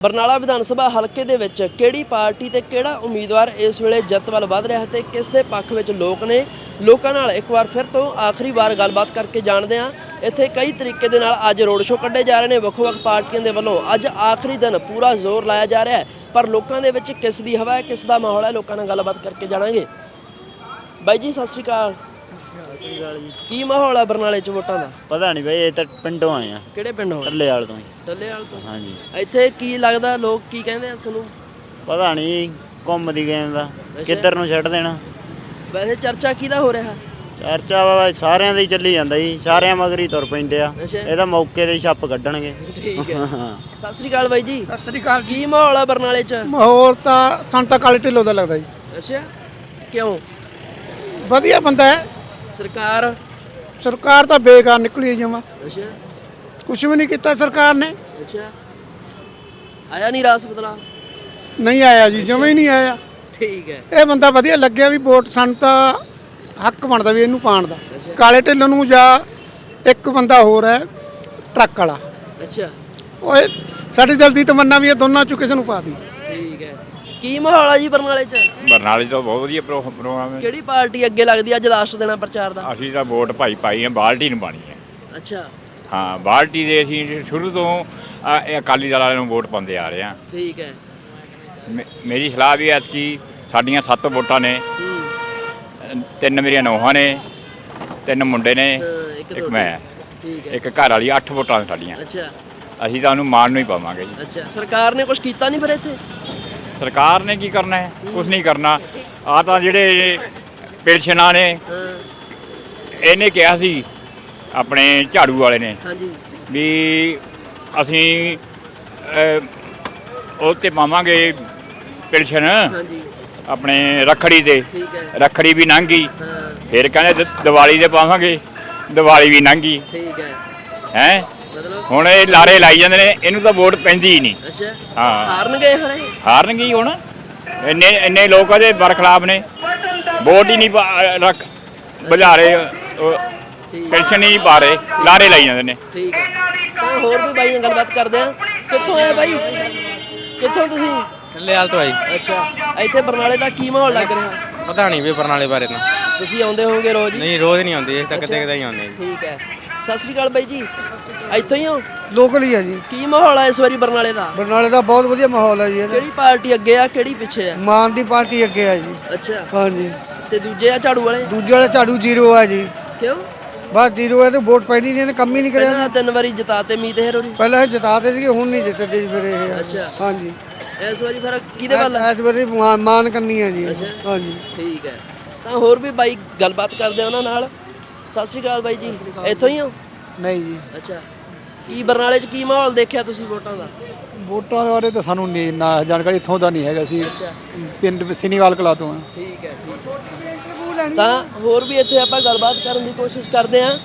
ਬਰਨਾਲਾ ਵਿਧਾਨ ਸਭਾ ਹਲਕੇ ਦੇ ਵਿੱਚ ਕਿਹੜੀ ਪਾਰਟੀ ਤੇ ਕਿਹੜਾ ਉਮੀਦਵਾਰ ਇਸ ਵੇਲੇ ਜਿੱਤ ਵੱਲ ਵਧ ਰਿਹਾ ਹੈ ਤੇ ਕਿਸ ਦੇ ਪੱਖ ਵਿੱਚ ਲੋਕ ਨੇ ਲੋਕਾਂ ਨਾਲ ਇੱਕ ਵਾਰ ਫਿਰ ਤੋਂ ਆਖਰੀ ਵਾਰ ਗੱਲਬਾਤ ਕਰਕੇ ਜਾਣਦੇ ਹਾਂ। ਇੱਥੇ ਕਈ ਤਰੀਕੇ ਦੇ ਨਾਲ ਅੱਜ ਰੋਡ ਸ਼ੋਅ ਕੱਢੇ ਜਾ ਰਹੇ ਨੇ। ਵੱਖ-ਵੱਖ ਪਾਰਟੀਆਂ ਦੇ ਵੱਲੋਂ ਅੱਜ ਆਖਰੀ ਦਿਨ ਪੂਰਾ ਜ਼ੋਰ ਲਾਇਆ ਜਾ ਰਿਹਾ ਹੈ। ਪਰ ਲੋਕਾਂ ਦੇ ਵਿੱਚ ਕਿਸ ਦੀ ਹਵਾ ਹੈ, ਕਿਸ ਦਾ ਮਾਹੌਲ ਹੈ, ਲੋਕਾਂ ਨਾਲ ਗੱਲਬਾਤ ਕਰਕੇ ਜਾਣਾਂਗੇ। ਬਾਈ ਜੀ, ਸਤਿ ਸ਼੍ਰੀ ਅਕਾਲ। ਕੀ ਮਾਹੌਲ ਹੈ ਬਰਨਾਲੇ 'ਚ ਵੋਟਾਂ ਦਾ? ਪਤਾ ਨਹੀਂ ਬਈ ਇਹ ਤਾਂ ਪਿੰਡੋਂ ਆਏ ਆ। ਕਿਹੜੇ ਪਿੰਡ ਹੋ ਟੱਲੇ ਵਾਲ ਤੋਂ ਹੀ। ਟੱਲੇ ਵਾਲ ਤੋਂ? ਹਾਂਜੀ। ਇੱਥੇ ਕੀ ਲੱਗਦਾ ਲੋਕ ਕੀ ਕਹਿੰਦੇ ਆ ਤੁਹਾਨੂੰ? ਪਤਾ ਨਹੀਂ ਘੁੰਮਦੀ ਗੇਮ ਦਾ। ਕਿੱਧਰ ਨੂੰ ਛੱਡ ਦੇਣਾ? ਵੈਸੇ ਚਰਚਾ ਕਿਹਦਾ ਹੋ ਰਿਹਾ? ਚਰਚਾ ਵਾ ਸਾਰਿਆਂ ਦਾ ਹੀ ਚੱਲੀ ਜਾਂਦਾ ਜੀ। ਸਾਰਿਆਂ ਮਗਰੀ ਤੁਰ ਪੈਂਦੇ ਆ। ਅੱਛਾ। ਇਹਦਾ ਮੌਕੇ ਤੇ ਹੀ ਛੱਪ ਕੱਢਣਗੇ। ਠੀਕ ਹੈ। ਹਾਂ। ਸਤਿ ਸ੍ਰੀ ਅਕਾਲ ਬਾਈ ਜੀ। ਸਤਿ ਸ੍ਰੀ ਅਕਾਲ ਕੀ ਮਾਹੌਲ ਆ ਬਰਨਾਲੇ 'ਚ? ਮਾਹੌਲ ਤਾਂ ਸਾਨੂੰ ਤਾਂ ਕਾਲੇ ਢਿੱਲੋਂ ਦਾ ਲੱਗਦਾ ਜੀ। ਅੱਛਾ। ਕਿਉਂ? ਵਧੀਆ ਬੰਦਾ ਹੈ। ਸਰਕਾਰ? ਸਰਕਾਰ ਤਾਂ ਬੇਕਾਰ ਨਿਕਲੀ ਜਮਾ। ਅੱਛਾ। ਕੁਝ ਵੀ ਨਹੀਂ ਕੀਤਾ ਸਰਕਾਰ ਨੇ। ਅੱਛਾ। ਆਇਆ ਨਹੀਂ ਰਾਸ ਬਦਲਾ ਨਹੀਂ ਆਇਆ ਜੀ ਜਮਾ ਹੀ ਨਹੀਂ ਆਇਆ। ਠੀਕ ਹੈ। ਇਹ ਬੰਦਾ ਵਧੀਆ ਲੱਗਿਆ ਵੀ ਵੋਟ ਸਾਨੂੰ ਤਾਂ ਹੱਕ ਬਣਦਾ ਵੀ ਇਹਨੂੰ ਪਾਣ ਦਾ। ਕਾਲੇ ਢਿੱਲੋਂ ਨੂੰ ਜਾਂ ਇੱਕ ਬੰਦਾ ਹੋਰ ਹੈ ਟਰੱਕ ਵਾਲਾ। ਅੱਛਾ। ਓਏ ਸਾਡੀ ਦਿਲ ਦੀ ਤਮੰਨਾ ਵੀ ਇਹ ਦੋਨਾਂ ਚੋਂ ਕਿਸੇ ਨੂੰ ਪਾ ਦੀ ਕੀ ਮਾਹੌਲ ਆ ਜੀ ਬਰਨਾਲੇ 'ਚ? ਬਰਨਾਲੇ ਤੋਂ ਬਹੁਤ ਵਧੀਆ ਪ੍ਰੋ- ਪ੍ਰੋਗਰਾਮ ਹੈ। ਕਿਹੜੀ ਪਾਰਟੀ ਅੱਗੇ ਲੱਗਦੀ ਆ ਅੱਜ ਲਾਸਟ ਦੇਣਾ ਪ੍ਰਚਾਰ ਦਾ? ਅਸੀਂ ਤਾਂ ਵੋਟ ਭਾਈ ਪਾਈ ਹੈ ਬਾਲਟੀ ਨੂੰ ਪਾਣੀ ਹੈ। ਅੱਛਾ। ਹਾਂ ਬਾਲਟੀ ਦੇ ਅਸੀਂ ਸ਼ੁਰੂ ਤੋਂ ਅ, ਇਹ ਅਕਾਲੀ ਦਲ ਵਾਲਿਆਂ ਨੂੰ ਵੋਟ ਪਾਉਂਦੇ ਆ ਰਹੇ ਹਾਂ। ਠੀਕ ਹੈ। ਮੇ- ਮੇਰੀ ਸਲਾਹ ਵੀ ਹੈ ਕਿ ਸਾਡੀਆਂ ਸੱਤ ਵੋਟਾਂ ਨੇ। ਹੂੰ ਅ, ਤਿੰਨ ਮੇਰੀਆਂ ਨੌਹਾਂ ਨੇ ਤਿੰਨ ਮੁੰਡੇ ਨੇ ਹਾਂ, ਇੱਕ ਮੈਂ। ਠੀਕ ਹੈ। ਇੱਕ ਘਰ ਵਾਲੀ ਅੱਠ ਵੋਟਾਂ ਨੇ ਸਾਡੀਆਂ। ਅੱਛਾ। ਅਸੀਂ ਤਾਂ ਉਹਨੂੰ ਮਾਣ ਨੂੰ ਹੀ ਪਾਵਾਂਗੇ ਜੀ। ਅੱਛਾ ਸਰਕਾਰ ਨੇ ਕੁਝ ਕੀਤਾ ਨਹੀਂ ਫਿਰ ਇੱਥੇ? ਸਰਕਾਰ ਨੇ ਕੀ ਕਰਨਾ ਹੈ? ਕੁਝ ਨਹੀਂ ਕਰਨਾ। ਆ ਤਾਂ ਜਿਹੜੇ ਪਿਲਸ਼ਨਾਂ ਨੇ ਇਹਨੇ ਕਿਹਾ ਸੀ ਆਪਣੇ ਝਾੜੂ ਵਾਲੇ ਨੇ ਹਾਂਜੀ। ਵੀ ਅਸੀਂ ਉਹ ਤੇ ਪਾਵਾਂਗੇ ਪਿਲਸ਼ਨ ਹਾਂਜੀ। ਆਪਣੇ ਰੱਖੜੀ ਤੇ। ਠੀਕ ਹੈ। ਰੱਖੜੀ ਵੀ ਲੰਘੀ ਫਿਰ ਕਹਿੰਦੇ ਦ- ਦੀਵਾਲੀ ਤੇ ਪਾਵਾਂਗੇ। ਦੀਵਾਲੀ ਵੀ ਲੰਘੀ ਠੀਕ ਹੈ। ਹੈ? ਹੁਣ ਇਹ ਲਾਰੇ ਲਾਈ ਜਾਂਦੇ ਨੇ ਇਹਨੂੰ ਤਾਂ ਵੋਟ ਪੈਂਦੀ ਹੀ ਨਹੀਂ। ਅੱਛਾ। ਹਾਂ। ਹਾਰਨਗੇ ਹਰੇ ਹਾਰਨਗੇ ਹੀ ਹੁਣ। ਇੰਨੇ ਇੰਨੇ ਲੋਕ ਉਹਦੇ ਬਰਖਲਾਫ ਨੇ। ਵੋਟ ਹੀ ਨਹੀਂ ਪਾ- ਰੱਖ ਬੁਝਾਰੇ ਪੈਨਸ਼ਨ ਨਹੀਂ ਪਾ ਰਹੇ। ਲਾਰੇ ਲਾਈ ਜਾਂਦੇ ਨੇ। ਠੀਕ ਹੈ ਤਾਂ ਹੋਰ ਵੀ ਬਾਈ ਨਾਲ ਗੱਲਬਾਤ ਕਰਦੇ ਆ। ਕਿੱਥੋਂ ਆਏ ਬਾਈ? ਕਿੱਥੋਂ ਤੁਸੀਂ? ਟੱਲੇਵਾਲ ਤੋਂ ਆਈ ਅੱਛਾ। ਇੱਥੇ ਬਰਨਾਲੇ ਦਾ ਕੀ ਮਾਹੌਲ ਲੱਗ ਰਿਹਾ? ਪਤਾ ਨਹੀਂ ਵੀ ਬਰਨਾਲੇ ਬਾਰੇ ਤਾਂ। ਤੁਸੀਂ ਆਉਂਦੇ ਹੋਵੋਗੇ ਰੋਜ਼ ਹੀ? ਨਹੀਂ ਰੋਜ਼ ਨਹੀਂ ਆਉਂਦੀ ਇਹ ਤਾਂ ਅੱਛਾ। ਕਦੇ ਕਦੇ ਹੀ ਆਉਂਦੇ ਜੀ। ਠੀਕ ਹੈ। ਸਤਿ ਸ੍ਰੀ ਅਕਾਲ ਬਾਈ ਜੀ। ਇੱਥੋਂ ਹੀ ਹੋ? ਲੋਕਲ ਹੀ ਆ ਜੀ। ਕੀ ਮਾਹੌਲ ਹੈ ਇਸ ਵਾਰੀ ਬਰਨਾਲੇ ਦਾ? ਬਰਨਾਲੇ ਦਾ ਬਹੁਤ ਵਧੀਆ ਮਾਹੌਲ ਹੈ ਜੀ ਇਹਦਾ। ਕਿਹੜੀ ਪਾਰਟੀ ਅੱਗੇ ਆ ਕਿਹੜੀ ਪਿੱਛੇ ਆ? ਮਾਨ ਦੀ ਪਾਰਟੀ ਅੱਗੇ ਆ ਜੀ। ਅੱਛਾ। ਹਾਂਜੀ। ਤੇ ਦੂਜੇ ਆ ਝਾੜੂ ਵਾਲੇ? ਦੂਜੇ ਵਾਲਾ ਝਾੜੂ ਜ਼ੀਰੋ ਆ ਜੀ। ਕਿਉਂ? ਬਸ ਜ਼ੀਰੋ ਹੈ ਤੇ ਵੋਟ ਪੈਣੀ ਨਹੀਂ ਇਹਨੇ ਕੰਮ ਹੀ ਨਹੀਂ ਕਰਿਆ। ਪਹਿਲਾਂ ਤਿੰਨ ਵਾਰੀ ਜਿਤਾਤੇ ਮੀਤ ਹੈਰੋਰੀ ਪਹਿਲਾਂ ਇਹ ਜਿਤਾਤੇ ਸੀ ਹੁਣ ਨਹੀਂ ਜਿੱਤਦੇ ਜੀ ਫਿਰ ਇਹ ਅੱਛਾ। ਹਾਂਜੀ। ਇਸ ਵਾਰੀ ਫਿਰ ਕਿਹਦੇ ਵੱਲ ਆ? ਇਸ ਵਾਰੀ ਮਾਨ ਮਾਨ ਕਰਨੀ ਹੈ ਜੀ। ਅੱਛਾ। ਹਾਂਜੀ। ਠੀਕ ਹੈ। ਤਾਂ ਹੋਰ ਵੀ ਬਾਈ ਗੱਲਬਾਤ ਕਰਦੇ ਆ ਉਹਨਾਂ ਨਾਲ। ਸਤਿ ਸ੍ਰੀ ਅਕਾਲ ਬਾਈ ਜੀ। ਇੱਥੋਂ ਹੀ ਹੋ? ਨਹੀਂ ਜੀ। ਅੱਛਾ। ਕੀ ਬਰਨਾਲੇ 'ਚ ਕੀ ਮਾਹੌਲ ਦੇਖਿਆ ਤੁਸੀਂ ਵੋਟਾਂ ਦਾ? ਵੋਟਾਂ ਦੇ ਬਾਰੇ ਤਾਂ ਸਾਨੂੰ ਨਹੀਂ ਨਾ ਜਾਣਕਾਰੀ ਇੱਥੋਂ ਦਾ ਨਹੀਂ ਹੈਗਾ ਸੀ। ਅੱਛਾ। ਪਿੰਡ ਸਿਨੀਵਾਲ ਕਲਾ ਤੋਂ ਆ ਠੀਕ ਹੈ ਠੀਕ ਹੈ। ਤਾਂ ਹੋਰ ਵੀ ਇੱਥੇ ਆਪਾਂ ਗੱਲਬਾਤ ਕਰਨ ਦੀ ਕੋਸ਼ਿਸ਼ ਕਰਦੇ ਹਾਂ।